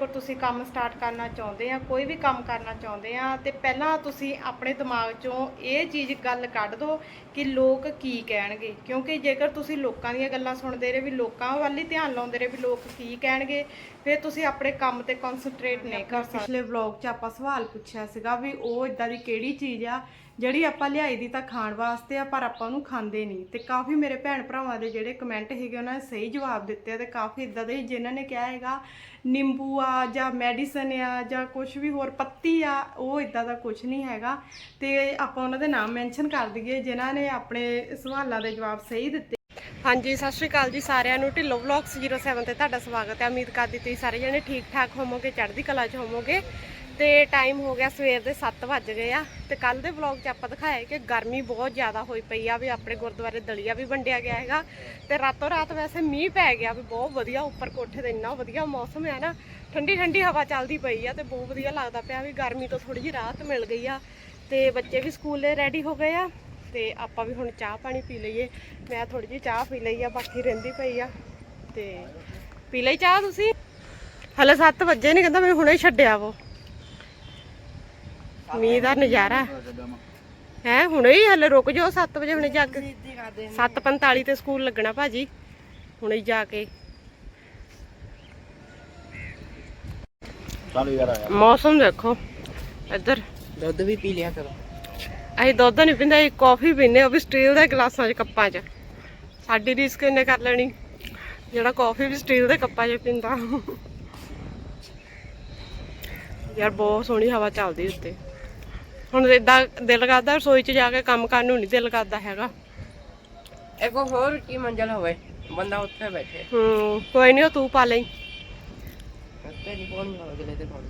ਜੇਕਰ ਤੁਸੀਂ ਕੰਮ ਸਟਾਰਟ ਕਰਨਾ ਚਾਹੁੰਦੇ ਆ, ਕੋਈ ਵੀ ਕੰਮ ਕਰਨਾ ਚਾਹੁੰਦੇ ਆ, ਤੇ ਪਹਿਲਾਂ ਤੁਸੀਂ ਆਪਣੇ ਦਿਮਾਗ 'ਚੋਂ ਇਹ ਚੀਜ਼ ਗੱਲ ਕੱਢ ਦਿਓ ਕਿ ਲੋਕ ਕੀ ਕਹਿਣਗੇ। ਕਿਉਂਕਿ ਜੇਕਰ ਤੁਸੀਂ ਲੋਕਾਂ ਦੀਆਂ ਗੱਲਾਂ ਸੁਣਦੇ ਰਹੇ, ਵੀ ਲੋਕਾਂ ਵੱਲ ਹੀ ਧਿਆਨ ਲਾਉਂਦੇ ਰਹੇ ਵੀ ਲੋਕ ਕੀ ਕਹਿਣਗੇ, ਫਿਰ ਤੁਸੀਂ ਆਪਣੇ ਕੰਮ ਤੇ ਕਨਸੈਂਟਰੇਟ ਨਹੀਂ ਕਰ ਸਕਦੇ। ਪਿਛਲੇ ਵਲੌਗ 'ਚ ਆਪਾਂ ਸਵਾਲ ਪੁੱਛਿਆ ਸੀਗਾ ਵੀ ਉਹ ਇਦਾਂ ਦੀ ਕਿਹੜੀ ਚੀਜ਼ ਆ ਜਿਹੜੀ ਆਪਾਂ ਲਿਆਈ ਦੀ ਤਾਂ ਖਾਣ ਵਾਸਤੇ ਆ, ਪਰ ਆਪਾਂ ਉਹਨੂੰ ਖਾਂਦੇ ਨਹੀਂ। ਤੇ ਕਾਫੀ ਮੇਰੇ ਭੈਣ ਭਰਾਵਾਂ ਦੇ ਜਿਹੜੇ ਕਮੈਂਟ ਹੈਗੇ ਉਹਨਾਂ ਨੇ ਸਹੀ ਜਵਾਬ ਦਿੱਤੇ ਆ ਤੇ ਕਾਫੀ ਇਦਾਂ ਦੇ ਸੀ, ਜਿਨ੍ਹਾਂ ਨੇ ਕਿਹਾ ਹੈਗਾ, ਨਿੰਬੂ ਆ ਜਾਂ ਮੈਡੀਸਨ ਆ ਜਾਂ ਕੁਝ ਵੀ ਹੋਰ, ਪੱਤੀ ਆ, ਉਹ ਇਦਾਂ ਦਾ ਕੁਝ ਨਹੀਂ ਹੈਗਾ। ਤੇ ਆਪਾਂ ਉਹਨਾਂ ਦੇ ਨਾਮ ਮੈਂਸ਼ਨ ਕਰ ਦਈਏ, ਜਿਨ੍ਹਾਂ ਨੇ ਆਪਣੇ ਸਵਾਲਾਂ ਦੇ ਜਵਾਬ ਸਹੀ ਦਿੱਤੇ। ਹਾਂਜੀ, ਸਤਿ ਸ਼੍ਰੀ ਅਕਾਲ ਜੀ ਸਾਰਿਆਂ ਨੂੰ। ਢਿੱਲੋ ਵਲੌਗਸ 07 ਤੇ ਤੁਹਾਡਾ ਸਵਾਗਤ ਹੈ। ਉਮੀਦ ਕਰਦੀ ਤੁਸੀਂ ਸਾਰੇ ਜਣੇ ਠੀਕ ਠਾਕ ਹੋਵੋਗੇ, ਚੜ੍ਹਦੀ ਕਲਾ 'ਚ ਹੋਵੋਗੇ। ਤੇ ਟਾਈਮ ਹੋ ਗਿਆ ਸਵੇਰ ਦੇ 7 ਵੱਜ ਗਏ ਆ ਤੇ ਕੱਲ ਦੇ ਵਲੌਗ 'ਚ ਆਪਾਂ ਦਿਖਾਇਆ ਕਿ ਗਰਮੀ ਬਹੁਤ ਜ਼ਿਆਦਾ ਹੋਈ ਪਈ ਆ ਵੀ ਆਪਣੇ ਗੁਰਦੁਆਰੇ ਦਲੀਆ ਵੀ ਵੰਡਿਆ ਗਿਆ ਹੈਗਾ ਤੇ ਰਾਤੋਂ ਰਾਤ ਵੈਸੇ ਮੀਂਹ ਪੈ ਗਿਆ ਵੀ ਬਹੁਤ ਵਧੀਆ ਉੱਪਰ ਕੋਠੇ ਤੇ ਇੰਨਾ ਵਧੀਆ ਮੌਸਮ ਹੈ ਨਾ, ਠੰਡੀ ਠੰਡੀ ਹਵਾ ਚੱਲਦੀ ਪਈ ਆ ਤੇ ਬਹੁਤ ਵਧੀਆ ਲੱਗਦਾ ਪਿਆ ਵੀ ਗਰਮੀ ਤੋਂ ਥੋੜੀ ਜਿਹੀ ਰਾਹਤ ਮਿਲ ਗਈ ਆ ਤੇ ਬੱਚੇ ਵੀ ਸਕੂਲੇ ਰੈਡੀ ਹੋ ਗਏ ਆ ਤੇ ਆਪਾਂ ਵੀ ਹੁਣ ਚਾਹ ਪਾਣੀ ਪੀ ਲਈਏ, ਮੈਂ ਥੋੜੀ ਜਿਹੀ ਚਾਹ ਪੀ ਲਈ ਆ, ਬਾਕੀ ਰਹਿੰਦੀ ਪਈ ਆ ਤੇ ਪੀ ਲਈ ਚਾਹ ਤੁਸੀਂ? ਹਲੇ 7 ਵਜੇ ਨਹੀਂ ਕਹਿੰਦਾ ਮੈਨੂੰ ਹੁਣੇ ਹੀ ਛੱਡਿਆ ਵੋ। ਮੀਂਹ ਦਾ ਨਜ਼ਾਰਾ। ਹੈ ਹੁਣੇ ਹੀ ਹਲੇ ਰੁਕ ਜਾਓ 7 ਵਜੇ ਹੁਣੇ ਜਾ ਕੇ। 7:45 ਤੇ ਸਕੂਲ ਲੱਗਣਾ ਭਾਜੀ। ਹੁਣੇ ਹੀ ਜਾ ਕੇ। ਮੌਸਮ ਦੇਖੋ ਇੱਧਰ। ਦੁੱਧ ਵੀ ਪੀ ਲਿਆ ਕਰੋ। ਅਸੀਂ ਦੁੱਧ ਨਹੀਂ ਪੀਂਦੇ ਅਸੀਂ ਕਾਫੀ ਪੀਂਦੇ ਉਹ ਵੀ ਸਟੀਲ ਦੇ ਗਲਾਸਾਂ 'ਚ ਕੱਪਾਂ 'ਚ। ਸਾਡੀ ਰਿਸਕ ਇਹਨੇ ਕਰ ਲੈਣੀ। ਜਿਹੜਾ ਕਾਫੀ ਵੀ ਸਟੀਲ ਦੇ ਕੱਪਾਂ 'ਚ ਪੀਂਦਾ। ਯਾਰ ਬਹੁਤ ਸੋਹਣੀ ਹਵਾ ਚੱਲਦੀ ਉੱਤੇ। ਹੁਣ ਇਦਾਂ ਦਿਲ ਕਰਦਾ ਰਸੋਈ 'ਚ ਜਾ ਕੇ ਕੰਮ ਕਰਨ ਨੂੰ ਨਹੀਂ ਦਿਲ ਕਰਦਾ ਹੈਗਾ। ਇੱਕ ਹੋਰ ਕੀ ਮੰਜ਼ਲ ਹੋਵੇ ਬੰਦਾ ਉੱਥੇ ਬੈਠੇ। ਹੂੰ ਕੋਈ ਨਹੀਂ ਉਹ ਤੂੰ ਪਾ ਲਈ। ਉੱਤੇ ਨਹੀਂ ਪਾਉਣੀ ਅਗਲੇ ਤੇ ਪਾਉਣੀ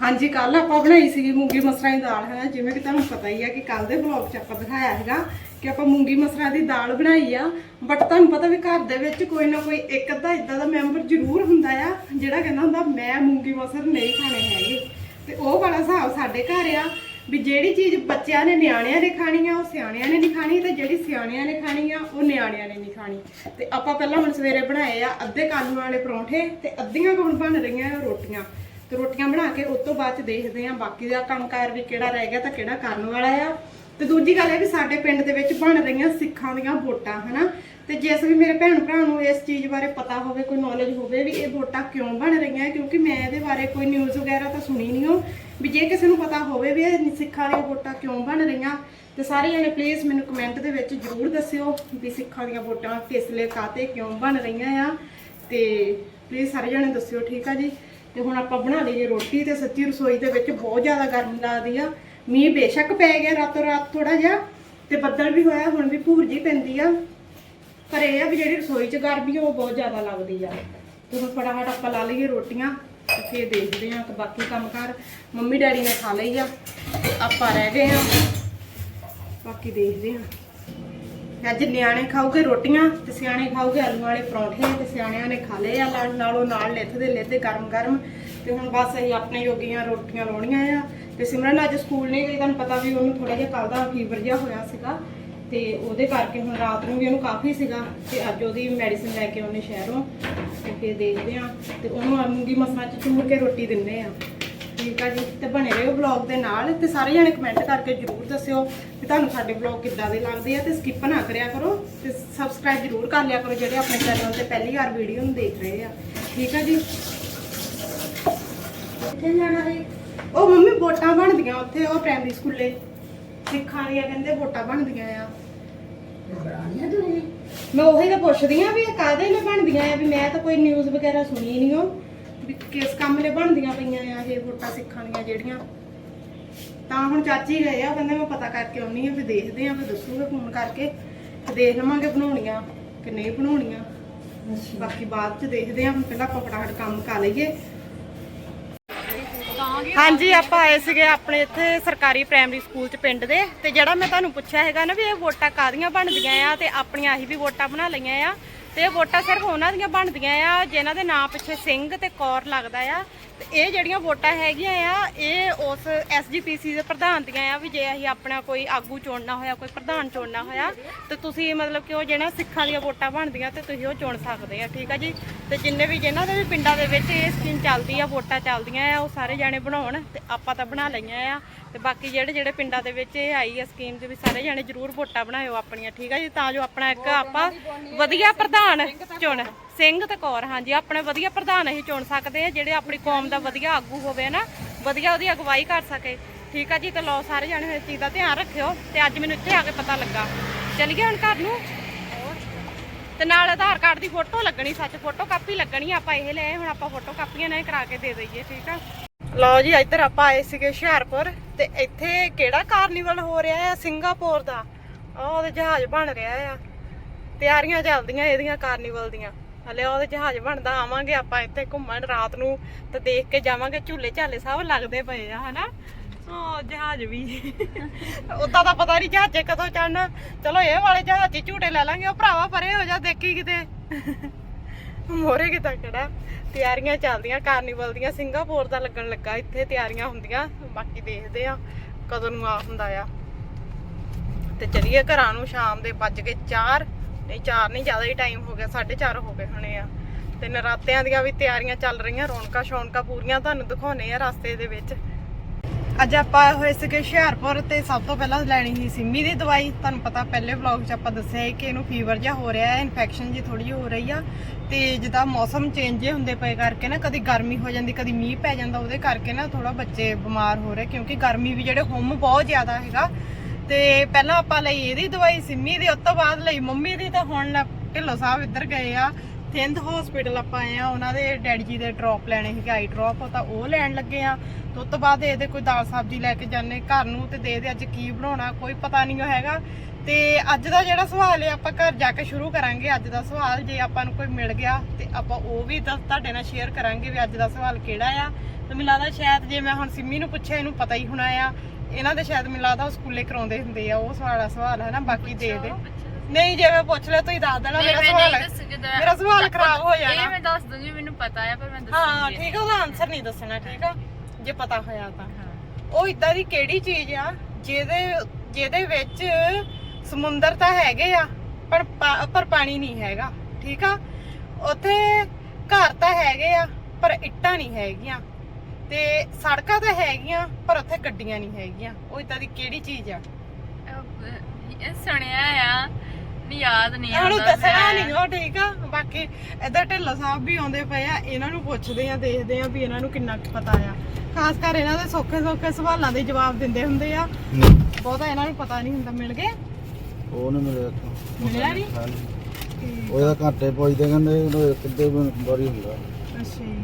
ਹਾਂਜੀ ਕੱਲ ਆਪਾਂ ਬਣਾਈ ਸੀਗੀ ਮੂੰਗੀ ਮਸਰਾਂ ਦੀ ਦਾਲ ਹੈ ਜਿਵੇਂ ਕਿ ਤੁਹਾਨੂੰ ਪਤਾ ਹੀ ਹੈ ਕਿ ਕੱਲ ਦੇ ਵਲੌਗ 'ਚ ਆਪਾਂ ਦਿਖਾਇਆ ਹੈਗਾ ਕਿ ਆਪਾਂ ਮੂੰਗੀ ਮਸਰਾਂ ਦੀ ਦਾਲ ਬਣਾਈ ਆ। ਬਟ ਤੁਹਾਨੂੰ ਪਤਾ ਵੀ ਘਰ ਦੇ ਵਿੱਚ ਕੋਈ ਨਾ ਕੋਈ ਇੱਕ ਅੱਧਾ ਇਦਾਂ ਦਾ ਮੈਂਬਰ ਜ਼ਰੂਰ ਹੁੰਦਾ ਆ ਜਿਹੜਾ ਕਹਿੰਦਾ ਹੁੰਦਾ ਮੈਂ ਮੂੰਗੀ ਮਸਰ ਨਹੀਂ ਖਾਣੇ ਹੈਗੇ। ਤੇ ਉਹ ਵਾਲਾ ਹਿਸਾਬ ਸਾਡੇ ਘਰ ਆ, ਵੀ ਜਿਹੜੀ ਚੀਜ਼ ਬੱਚਿਆਂ ਨੇ ਨਿਆਣਿਆਂ ਨੇ ਖਾਣੀ ਆ, ਉਹ ਸਿਆਣਿਆਂ ਨੇ ਨਹੀਂ ਖਾਣੀ, ਤੇ ਜਿਹੜੀ ਸਿਆਣਿਆਂ ਨੇ ਖਾਣੀ ਆ, ਉਹ ਨਿਆਣਿਆਂ ਨੇ ਨਹੀਂ ਖਾਣੀ। ਤੇ ਆਪਾਂ ਪਹਿਲਾਂ ਹੁਣ ਸਵੇਰੇ ਬਣਾਏ ਆ ਅੱਧੇ ਕਾਲੂ ਵਾਲੇ ਪਰੌਂਠੇ, ਤੇ ਅੱਧੀਆਂ ਹੁਣ ਬਣ ਰਹੀਆਂ ਆ ਰੋਟੀਆਂ। ਤੇ ਰੋਟੀਆਂ ਬਣਾ ਕੇ ਉਸ ਤੋਂ ਬਾਅਦ ਚ ਦੇਖਦੇ ਆਂ ਬਾਕੀ ਦਾ ਕੰਮਕਾਰ ਵੀ ਕਿਹੜਾ ਰਹਿ ਗਿਆ ਤਾਂ ਕਿਹੜਾ ਕਰਨ ਵਾਲਾ ਆ। ਤੇ ਦੂਜੀ ਗੱਲ ਹੈ ਵੀ ਸਾਡੇ ਪਿੰਡ ਦੇ ਵਿੱਚ ਬਣ ਰਹੀਆਂ ਸਿੱਖਾਂ ਦੀਆਂ ਵੋਟਾਂ, ਹਨਾ? ਤੇ ਜਿਸ ਵੀ ਮੇਰੇ ਭੈਣ ਭਰਾ ਨੂੰ ਇਸ ਚੀਜ਼ ਬਾਰੇ ਪਤਾ ਹੋਵੇ, ਕੋਈ ਨੌਲੇਜ ਹੋਵੇ ਵੀ ਇਹ ਵੋਟਾਂ ਕਿਉਂ ਬਣ ਰਹੀਆਂ, ਕਿਉਂਕਿ ਮੈਂ ਇਹਦੇ ਬਾਰੇ ਕੋਈ ਨਿਊਜ਼ ਵਗੈਰਾ ਤਾਂ ਸੁਣੀ ਨਹੀਂ ਹੋ ਵੀ ਜੇ ਕਿਸੇ ਨੂੰ ਪਤਾ ਹੋਵੇ ਵੀ ਇਹ ਸਿੱਖਾਂ ਦੀਆਂ ਵੋਟਾਂ ਕਿਉਂ ਬਣ ਰਹੀਆਂ, ਤੇ ਸਾਰੇ ਜਣੇ ਪਲੀਜ਼ ਮੈਨੂੰ ਕਮੈਂਟ ਦੇ ਵਿੱਚ ਜਰੂਰ ਦੱਸਿਓ ਵੀ ਸਿੱਖਾਂ ਦੀਆਂ ਵੋਟਾਂ ਕਿਸ ਲਈ ਕਾਤੇ ਕਿਉਂ ਬਣ ਰਹੀਆਂ ਆ, ਤੇ ਪਲੀਜ਼ ਸਾਰੇ ਜਣੇ ਦੱਸਿਓ, ਠੀਕ ਆ ਜੀ? ਤੇ ਹੁਣ ਆਪਾਂ ਬਣਾ ਲਈਏ ਰੋਟੀ, ਤੇ ਸੱਚੀ ਰਸੋਈ ਦੇ ਵਿੱਚ ਬਹੁਤ ਜ਼ਿਆਦਾ ਗਰਮੀ ਲੱਗਦੀ ਆ। ਮੀਂਹ ਬੇਸ਼ੱਕ ਪੈ ਗਿਆ ਰਾਤੋਂ ਰਾਤ ਥੋੜਾ ਜਿਹਾ, ਤੇ ਬੱਦਲ ਵੀ ਹੋਇਆ, ਹੁਣ ਵੀ ਭੂਰ ਜੀ ਪੈਂਦੀ ਆ। ਪਰ ਇਹ ਆ ਵੀ ਜਿਹੜੀ ਰਸੋਈ 'ਚ ਗਰਮੀ ਆ, ਉਹ ਬਹੁਤ ਜ਼ਿਆਦਾ ਲੱਗਦੀ ਆ। ਤੇ ਹੁਣ ਫਟਾਫਟ ਆਪਾਂ ਲਾ ਲਈਏ ਰੋਟੀਆਂ, ਤੇ ਫਿਰ ਦੇਖਦੇ ਆ ਕਿ ਬਾਕੀ ਕੰਮ ਮੰਮੀ ਡੈਡੀ ਨੇ ਖਾ ਲਈ ਆ ਤੇ ਆਪਾਂ ਰਹਿ ਗਏ ਆ ਬਾਕੀ ਦੇਖਦੇ ਆ ਅੱਜ ਨਿਆਣੇ ਖਾਓਗੇ ਰੋਟੀਆਂ, ਤੇ ਸਿਆਣੇ ਖਾਓਗੇ ਆਲੂ ਵਾਲੇ ਪਰੌਂਠੇ, ਤੇ ਸਿਆਣਿਆਂ ਨੇ ਖਾ ਲਏ ਆ ਨਾਲ, ਨਾਲੋਂ ਨਾਲ ਲਿੱਥ ਦੇ ਲਿੱਥੇ ਗਰਮ ਗਰਮ। ਤੇ ਹੁਣ ਬਸ ਅਸੀਂ ਆਪਣੇ ਯੋਗੀਆਂ ਰੋਟੀਆਂ ਲਾਉਣੀਆਂ ਆ। ਤੇ ਸਿਮਰਨ, ਅੱਜ ਸਕੂਲ ਨਹੀਂ ਗਈ, ਤੁਹਾਨੂੰ ਪਤਾ ਵੀ ਉਹਨੂੰ ਥੋੜਾ ਜਿਹਾ ਕੱਲ ਦਾ ਫੀਵਰ ਜਿਹਾ ਹੋਇਆ ਸੀਗਾ। ਤੇ ਉਹਦੇ ਕਰਕੇ ਹੁਣ ਰਾਤ ਨੂੰ ਵੀ ਉਹਨੂੰ ਕਾਫੀ ਸੀਗਾ ਤੇ ਅੱਜ ਉਹਦੀ ਮੈਡੀਸਿਨ ਲੈ ਕੇ ਆਉਣੇ ਸ਼ਹਿਰੋਂ ਤੇ ਫਿਰ ਦੇਖਦੇ ਆ ਤੇ ਉਹਨੂੰ ਮੂੰਗੀ ਮਸਰਾਂ ਚ ਚੂਰ ਕੇ ਰੋਟੀ ਦਿੰਦੇ ਆ ਠੀਕ ਆ ਜੀ, ਤੇ ਬਣੇ ਰਹੋ ਵਲੌਗ ਦੇ ਨਾਲ ਤੇ ਸਾਰੇ ਜਣੇ ਕਮੈਂਟ ਕਰਕੇ ਜਰੂਰ ਦੱਸਿਓ ਕਿ ਤੁਹਾਨੂੰ ਸਾਡੇ ਵਲੌਗ ਕਿੱਦਾਂ ਦੇ ਲੱਗਦੇ ਆ ਤੇ ਸਕਿਪ ਨਾ ਕਰਿਆ ਕਰੋ ਤੇ ਸਬਸਕ੍ਰਾਈਬ ਜਰੂਰ ਕਰ ਲਿਆ ਕਰੋ ਜਿਹੜੇ ਆਪਣੇ ਚੈਨਲ ਤੇ ਪਹਿਲੀ ਵਾਰ ਵੀਡੀਓ ਨੂੰ ਦੇਖ ਰਹੇ ਆ। ਠੀਕ ਆ ਜੀ। ਕਿੱਥੇ ਜਾਣਾ ਹੈ ਉਹ ਮੰਮੀ ਵੋਟਾਂ ਬਣਦੀਆਂ ਉੱਥੇ, ਉਹ ਪ੍ਰਾਇਮਰੀ ਸਕੂਲੇ ਸਿੱਖਾਂ ਦੀਆਂ ਕਹਿੰਦੇ ਵੋਟਾਂ ਬਣਦੀਆਂ ਆ। ਮੈਂ ਉਹੀ ਤਾਂ ਪੁੱਛਦੀ ਆ ਵੀ ਇਹ ਕਾਹਦੇ ਲਈ ਬਣਦੀਆਂ ਆ? ਵੀ ਮੈਂ ਤਾਂ ਕੋਈ ਨਿਊਜ਼ ਵਗੈਰਾ ਸੁਣੀ ਨਹੀਂ ਉਹ। ਵੀ ਕਿਸ ਕੰਮ ਲਈ ਬਣਦੀਆਂ ਪਈਆਂ ਆ ਇਹ ਵੋਟਾਂ ਸਿੱਖਾਂ ਦੀਆਂ ਜਿਹੜੀਆਂ? ਤਾਂ ਹੁਣ ਚਾਚੀ ਗਏ ਆ ਕਹਿੰਦੇ ਮੈਂ ਪਤਾ ਕਰਕੇ ਆਉਣੀ ਆ ਫਿਰ ਦੇਖਦੇ ਆ ਫਿਰ ਦੱਸੂਗੇ ਫੋਨ ਕਰਕੇ। ਤੇ ਦੇਖ ਲਵਾਂਗੇ ਬਣਾਉਣੀਆਂ ਕਿ ਨਹੀਂ ਬਣਾਉਣੀਆਂ। ਬਾਕੀ ਬਾਅਦ ਚ ਦੇਖਦੇ ਆ ਹੁਣ ਪਹਿਲਾਂ ਆਪਾਂ ਫਟਾਫਟ ਕੰਮ ਕਰ ਲਈਏ। ਹਾਂਜੀ, ਆਪਾਂ ਆਏ ਸੀਗੇ ਆਪਣੇ ਇੱਥੇ ਸਰਕਾਰੀ ਪ੍ਰਾਇਮਰੀ ਸਕੂਲ ਚ ਪਿੰਡ ਦੇ ਤੇ ਜਿਹੜਾ ਮੈਂ ਤੁਹਾਨੂੰ ਪੁੱਛਿਆ ਹੈਗਾ ਨਾ ਵੀ ਇਹ ਵੋਟਾਂ ਕਾਦੀਆਂ ਬਣਦੀਆਂ ਆ ਤੇ ਆਪਣੀਆਂ ਅਸੀਂ ਵੀ ਵੋਟਾਂ ਬਣਾ ਲਈਆਂ ਆ ਤੇ ਇਹ ਵੋਟਾਂ ਸਿਰਫ ਉਹਨਾਂ ਦੀਆਂ ਬਣਦੀਆਂ ਆ ਜਿਨ੍ਹਾਂ ਦੇ ਨਾਂ ਪਿੱਛੇ ਸਿੰਘ ਤੇ ਕੌਰ ਲੱਗਦਾ ਆ ਤੇ ਇਹ ਜਿਹੜੀਆਂ ਵੋਟਾਂ ਹੈਗੀਆਂ ਆ, ਇਹ ਉਸ ਐਸਜੀਪੀਸੀ ਦੇ ਪ੍ਰਧਾਨ ਦੀਆਂ ਆ ਵੀ ਜੇ ਅਸੀਂ ਆਪਣਾ ਕੋਈ ਆਗੂ ਚੁਣਨਾ ਹੋਇਆ, ਕੋਈ ਪ੍ਰਧਾਨ ਚੁਣਨਾ ਹੋਇਆ, ਤੇ ਤੁਸੀਂ ਮਤਲਬ ਕਿ ਉਹ ਜਿਹੜਾ ਸਿੱਖਾਂ ਦੀਆਂ ਵੋਟਾਂ ਬਣਦੀਆਂ ਤੇ ਤੁਸੀਂ ਉਹ ਚੁਣ ਸਕਦੇ ਆ, ਠੀਕ ਆ ਜੀ? ਤੇ ਜਿੰਨੇ ਵੀ ਜਿਹਨਾਂ ਦੇ ਵੀ ਪਿੰਡਾਂ ਦੇ ਵਿੱਚ ਇਹ ਸਕੀਮ ਚੱਲਦੀ ਆ, ਵੋਟਾਂ ਚੱਲਦੀਆਂ ਆ, ਉਹ ਸਾਰੇ ਜਾਣੇ ਬਣਾਉਣ ਤੇ ਆਪਾਂ ਤਾਂ ਬਣਾ ਲਈਆਂ ਆ। ਤੇ ਬਾਕੀ ਜਿਹੜੇ ਜਿਹੜੇ ਪਿੰਡਾਂ ਦੇ ਵਿੱਚ ਇਹ ਆਈ ਆ ਸਕੀਮ ਤੇ ਵੀ ਸਾਰੇ ਜਾਣੇ ਜ਼ਰੂਰ ਵੋਟਾਂ ਬਣਾਇਓ ਆਪਣੀਆਂ, ਠੀਕ ਆ ਜੀ? ਤਾਂ ਜੋ ਆਪਣਾ ਇੱਕ ਆਪਾਂ ਵਧੀਆ ਪ੍ਰਧਾਨ ਚੁਣ ਸਿੰਘ ਤੇ ਕੌਰ, ਹਾਂਜੀ, ਆਪਣੇ ਵਧੀਆ ਪ੍ਰਧਾਨ ਅਸੀਂ ਚੁਣ ਸਕਦੇ ਆ ਜਿਹੜੇ ਆਪਣੀ ਕੌਮ ਦਾ ਵਧੀਆ ਆਗੂ ਹੋਵੇ ਨਾ, ਵਧੀਆ ਉਹਦੀ ਅਗਵਾਈ ਕਰ ਸਕੇ। ਠੀਕ ਆ ਜੀ, ਤੇ ਲਓ ਸਾਰੇ ਜਾਣੇ ਇਸ ਚੀਜ਼ ਦਾ ਧਿਆਨ ਰੱਖਿਓ, ਤੇ ਅੱਜ ਮੈਨੂੰ ਇੱਥੇ ਆ ਕੇ ਪਤਾ ਲੱਗਾ। ਚਲੀਏ ਹੁਣ ਘਰ ਨੂੰ। ਤੇ ਨਾਲ ਆਧਾਰ ਕਾਰਡ ਦੀ ਫੋਟੋ ਲੱਗਣੀ, ਸੱਚ ਫੋਟੋ ਕਾਪੀ ਲੱਗਣੀ ਆਪਾਂ ਇਹ ਲੈ ਹੁਣ ਆਪਾਂ ਫੋਟੋ ਕਾਪੀਆਂ ਨਾਲ ਕਰਾ ਕੇ ਦੇ ਦਈਏ, ਠੀਕ ਆ? ਲਓ ਜੀ, ਇੱਧਰ ਆਪਾਂ ਆਏ ਸੀਗੇ ਹੁਸ਼ਿਆਰਪੁਰ, ਤੇ ਇੱਥੇ ਕਿਹੜਾ ਕਾਰਨੀਵਲ ਹੋ ਰਿਹਾ ਆ, ਸਿੰਗਾਪੁਰ ਦਾ? ਆਹ ਉਹਦੇ ਜਹਾਜ਼ ਬਣ ਰਿਹਾ ਆ। ਤਿਆਰੀਆਂ ਚੱਲਦੀਆਂ ਇਹਦੀਆਂ ਕਾਰਨੀਵਲ ਦੀਆਂ। ਹਲੇ ਉਹਦੇ ਜਹਾਜ਼ ਬਣਦਾ, ਆਵਾਂਗੇ ਆਪਾਂ ਇੱਥੇ ਘੁੰਮਣ ਰਾਤ ਨੂੰ ਤੇ ਦੇਖ ਕੇ ਜਾਵਾਂਗੇ, ਝੂਲੇ ਝਾਲੇ ਸਭ ਲੱਗਦੇ ਪਏ ਆ, ਹਨਾ? ਉਹ ਜਹਾਜ਼ ਵੀ। ਉਦਾਂ ਤਾਂ ਪਤਾ ਨਹੀਂ ਜਹਾਜ਼ੇ ਕਦੋਂ ਚੜਨਾ ਚਲੋ ਇਹ ਵਾਲੇ ਜਹਾਜ਼ 'ਚ ਝੂਟੇ ਲੈ ਲਾਂਗੇ, ਉਹ ਭਰਾਵਾ ਪਰੇ ਹੋ ਜਾ, ਦੇਖੀ ਕਿਤੇ। ਮੋਰੇ ਕਿਤਾ ਕਿਹੜਾ ਤਿਆਰੀਆਂ ਚੱਲਦੀਆਂ ਕਾਰਨੀਵਲ ਦੀਆਂ ਸਿੰਗਾਪੁਰ ਦਾ ਲੱਗਣ ਲੱਗਾ, ਇੱਥੇ ਤਿਆਰੀਆਂ ਹੁੰਦੀਆਂ, ਬਾਕੀ ਦੇਖਦੇ ਆ ਕਦੋਂ ਨੂੰ ਆ ਹੁੰਦਾ ਆ। ਤੇ ਚਲੀਏ ਘਰਾਂ ਨੂੰ, ਸ਼ਾਮ ਦੇ ਵੱਜ ਕੇ 4 ਨਹੀਂ 4 ਨਹੀਂ, ਜ਼ਿਆਦਾ ਹੀ ਟਾਈਮ ਹੋ ਗਿਆ 4:30 ਹੋ ਗਏ ਹੋਣੇ ਆ। ਤੇ ਨਰਾਤਿਆਂ ਦੀਆਂ ਵੀ ਤਿਆਰੀਆਂ ਚੱਲ ਰਹੀਆਂ, ਰੌਣਕਾਂ ਸ਼ੌਣਕਾਂ ਪੂਰੀਆਂ, ਤੁਹਾਨੂੰ ਦਿਖਾਉਣੇ ਆ ਰਸਤੇ ਦੇ ਵਿੱਚ। ਅੱਜ ਆਪਾਂ ਹੋਏ ਸੀਗੇ ਹੁਸ਼ਿਆਰਪੁਰ ਤੇ ਸਭ ਤੋਂ ਪਹਿਲਾਂ ਲੈਣੀ ਸੀ ਸਿੰਮੀ ਦੀ ਦਵਾਈ। ਤੁਹਾਨੂੰ ਪਤਾ ਪਹਿਲੇ ਵਲੌਗ 'ਚ ਆਪਾਂ ਦੱਸਿਆ ਸੀ ਕਿ ਇਹਨੂੰ ਫੀਵਰ ਜਿਹਾ ਹੋ ਰਿਹਾ ਹੈ ਇਨਫੈਕਸ਼ਨ ਜੀ ਥੋੜੀ ਹੋ ਰਹੀ ਆ। ਤੇ ਜਿੱਦਾਂ ਮੌਸਮ ਚੇਂਜ ਜੇ ਹੁੰਦੇ ਪਏ ਕਰਕੇ ਨਾ, ਕਦੀ ਗਰਮੀ ਹੋ ਜਾਂਦੀ, ਕਦੀ ਮੀਂਹ ਪੈ ਜਾਂਦਾ, ਉਹਦੇ ਕਰਕੇ ਨਾ ਥੋੜਾ ਬੱਚੇ ਬਿਮਾਰ ਹੋ ਰਹੇ, ਕਿਉਂਕਿ ਗਰਮੀ ਵੀ ਜਿਹੜੇ ਹੁਮ ਬਹੁਤ ਜ਼ਿਆਦਾ ਹੈਗਾ। ਤੇ ਪਹਿਲਾਂ ਆਪਾਂ ਲਈ ਇਹਦੀ ਦਵਾਈ, ਸਿੰਮੀ ਦੀ, ਉਸ ਤੋਂ ਬਾਅਦ ਲਈ ਮੰਮੀ ਦੀ, ਤਾਂ ਹੁਣ ਢਿੱਲੋਂ ਸਾਹਿਬ ਇੱਧਰ ਗਏ ਆ। ਥਿੰਦ ਹਸਪੀਟਲ ਆਪਾਂ ਆਏ ਆ ਉਹਨਾਂ ਦੇ ਡੈਡੀ ਜੀ ਦੇ ਡ੍ਰੌਪ ਲੈਣੇ ਸੀਗੇ ਆਈ ਡ੍ਰੌਪ ਤਾਂ ਉਹ ਲੈਣ ਲੱਗੇ ਆ ਤੇ ਉਸ ਤੋਂ ਬਾਅਦ ਇਹਦੇ ਕੋਈ ਦਾਲ ਸਬਜ਼ੀ ਲੈ ਕੇ ਜਾਂਦੇ ਘਰ ਨੂੰ ਤੇ ਦੇ ਦੇ ਅੱਜ ਕੀ ਬਣਾਉਣਾ, ਕੋਈ ਪਤਾ ਨਹੀਂ ਹੈਗਾ। ਤੇ ਅੱਜ ਦਾ ਜਿਹੜਾ ਸਵਾਲ ਹੈ, ਆਪਾਂ ਘਰ ਜਾ ਕੇ ਸ਼ੁਰੂ ਕਰਾਂਗੇ ਅੱਜ ਦਾ ਸਵਾਲ, ਜੇ ਆਪਾਂ ਨੂੰ ਕੋਈ ਮਿਲ ਗਿਆ ਤੇ ਆਪਾਂ ਉਹ ਵੀ ਤੁਹਾਡੇ ਨਾਲ ਸ਼ੇਅਰ ਕਰਾਂਗੇ ਵੀ ਅੱਜ ਦਾ ਸਵਾਲ ਕਿਹੜਾ ਆ। ਤੇ ਮੈਨੂੰ ਲੱਗਦਾ ਸ਼ਾਇਦ ਜੇ ਮੈਂ ਹੁਣ ਸਿੰਮੀ ਨੂੰ ਪੁੱਛਿਆ, ਇਹਨੂੰ ਪਤਾ ਹੀ ਹੋਣਾ ਆ। ਇਹਨਾਂ ਦੇ ਸ਼ਾਇਦ ਮੈਨੂੰ ਲੱਗਦਾ ਉਹ ਸਕੂਲੇ ਕਰਾਉਂਦੇ ਹੁੰਦੇ ਆ, ਉਹ ਸਵਾਲ ਸਵਾਲ ਹੈ ਨਾ ਬਾਕੀ ਦੇ ਦੇ। ਨਹੀਂ ਜੇ ਮੈਂ ਪੁੱਛ ਲਿਆ ਤੁਸੀਂ ਦੱਸ ਦੇਣਾ ਮੇਰਾ ਸਵਾਲ ਮੇਰਾ ਸਵਾਲ ਖਰਾਬ ਹੋ ਜਾਣਾ। ਇਹ ਮੈਂ ਦੱਸ ਦੂੰਗੀ ਮੈਨੂੰ ਪਤਾ ਹੈ ਪਰ ਮੈਂ ਹਾਂ ਦੱਸੂਗੀ ਠੀਕ ਆ ਉਹਦਾ ਆਨਸਰ ਨਹੀਂ ਦੱਸਣਾ ਠੀਕ ਆ? ਜੇ ਪਤਾ ਹੋਇਆ ਤਾਂ। ਉਹ ਇਦਾਂ ਦੀ ਕਿਹੜੀ ਚੀਜ਼ ਆ ਜਿਹਦੇ ਜਿਹਦੇ ਵਿੱਚ ਸਮੁੰਦਰ ਤਾਂ ਹੈਗੇ ਆ ਪਰ ਪਰ ਪਾਣੀ ਨਹੀਂ ਹੈਗਾ ਠੀਕ ਆ? ਉੱਥੇ ਘਰ ਤਾਂ ਹੈਗੇ ਆ ਪਰ ਇੱਟਾਂ ਨਹੀਂ ਹੈਗੀਆਂ। ਤੇ ਸੜਕਾਂ ਤਾਂ ਹੈਗੀਆਂ ਪਰ ਉੱਥੇ ਗੱਡੀਆਂ ਨਹੀਂ ਹੈਗੀਆਂ। ਉਹ ਇਦਾਂ ਦੀ ਕਿਹੜੀ ਚੀਜ਼ ਆ? ਸੁਣਿਆ ਆ ਨਹੀਂ ਯਾਦ ਨਹੀਂ ਆਉਂਦਾ ਦੱਸਣਾ ਨਹੀਂ ਉਹ ਠੀਕ ਆ? ਬਾਕੀ ਇੱਧਰ ਢਿੱਲੋਂ ਸਾਹਿਬ ਵੀ ਆਉਂਦੇ ਪਏ ਆ ਇਹਨਾਂ ਨੂੰ ਪੁੱਛਦੇ ਆ ਦੇਖਦੇ ਆ ਵੀ ਇਹਨਾਂ ਨੂੰ ਕਿੰਨਾ ਕੁ ਪਤਾ ਆ। ਖਾਸ ਕਰ ਇਹਨਾਂ ਦੇ ਸੌਖੇ ਸੌਖੇ ਸਵਾਲਾਂ ਦੇ ਜਵਾਬ ਦਿੰਦੇ ਹੁੰਦੇ ਆ। ਬਹੁਤਾ ਇਹਨਾਂ ਨੂੰ ਪਤਾ ਨਹੀਂ ਹੁੰਦਾ ਮਿਲ ਗਏ? ਉਹ ਨਹੀਂ ਮਿਲਿਆ ਇੱਥੋਂ। ਮਿਲਿਆ ਨਹੀਂ ਉਹਦਾ ਘਾਟੇ ਪੁੱਜਦੇ ਕਹਿੰਦੇ ਅੱਧੇ ਵਾਰੀ ਹੁੰਦਾ। ਅੱਛਾ ਜੀ।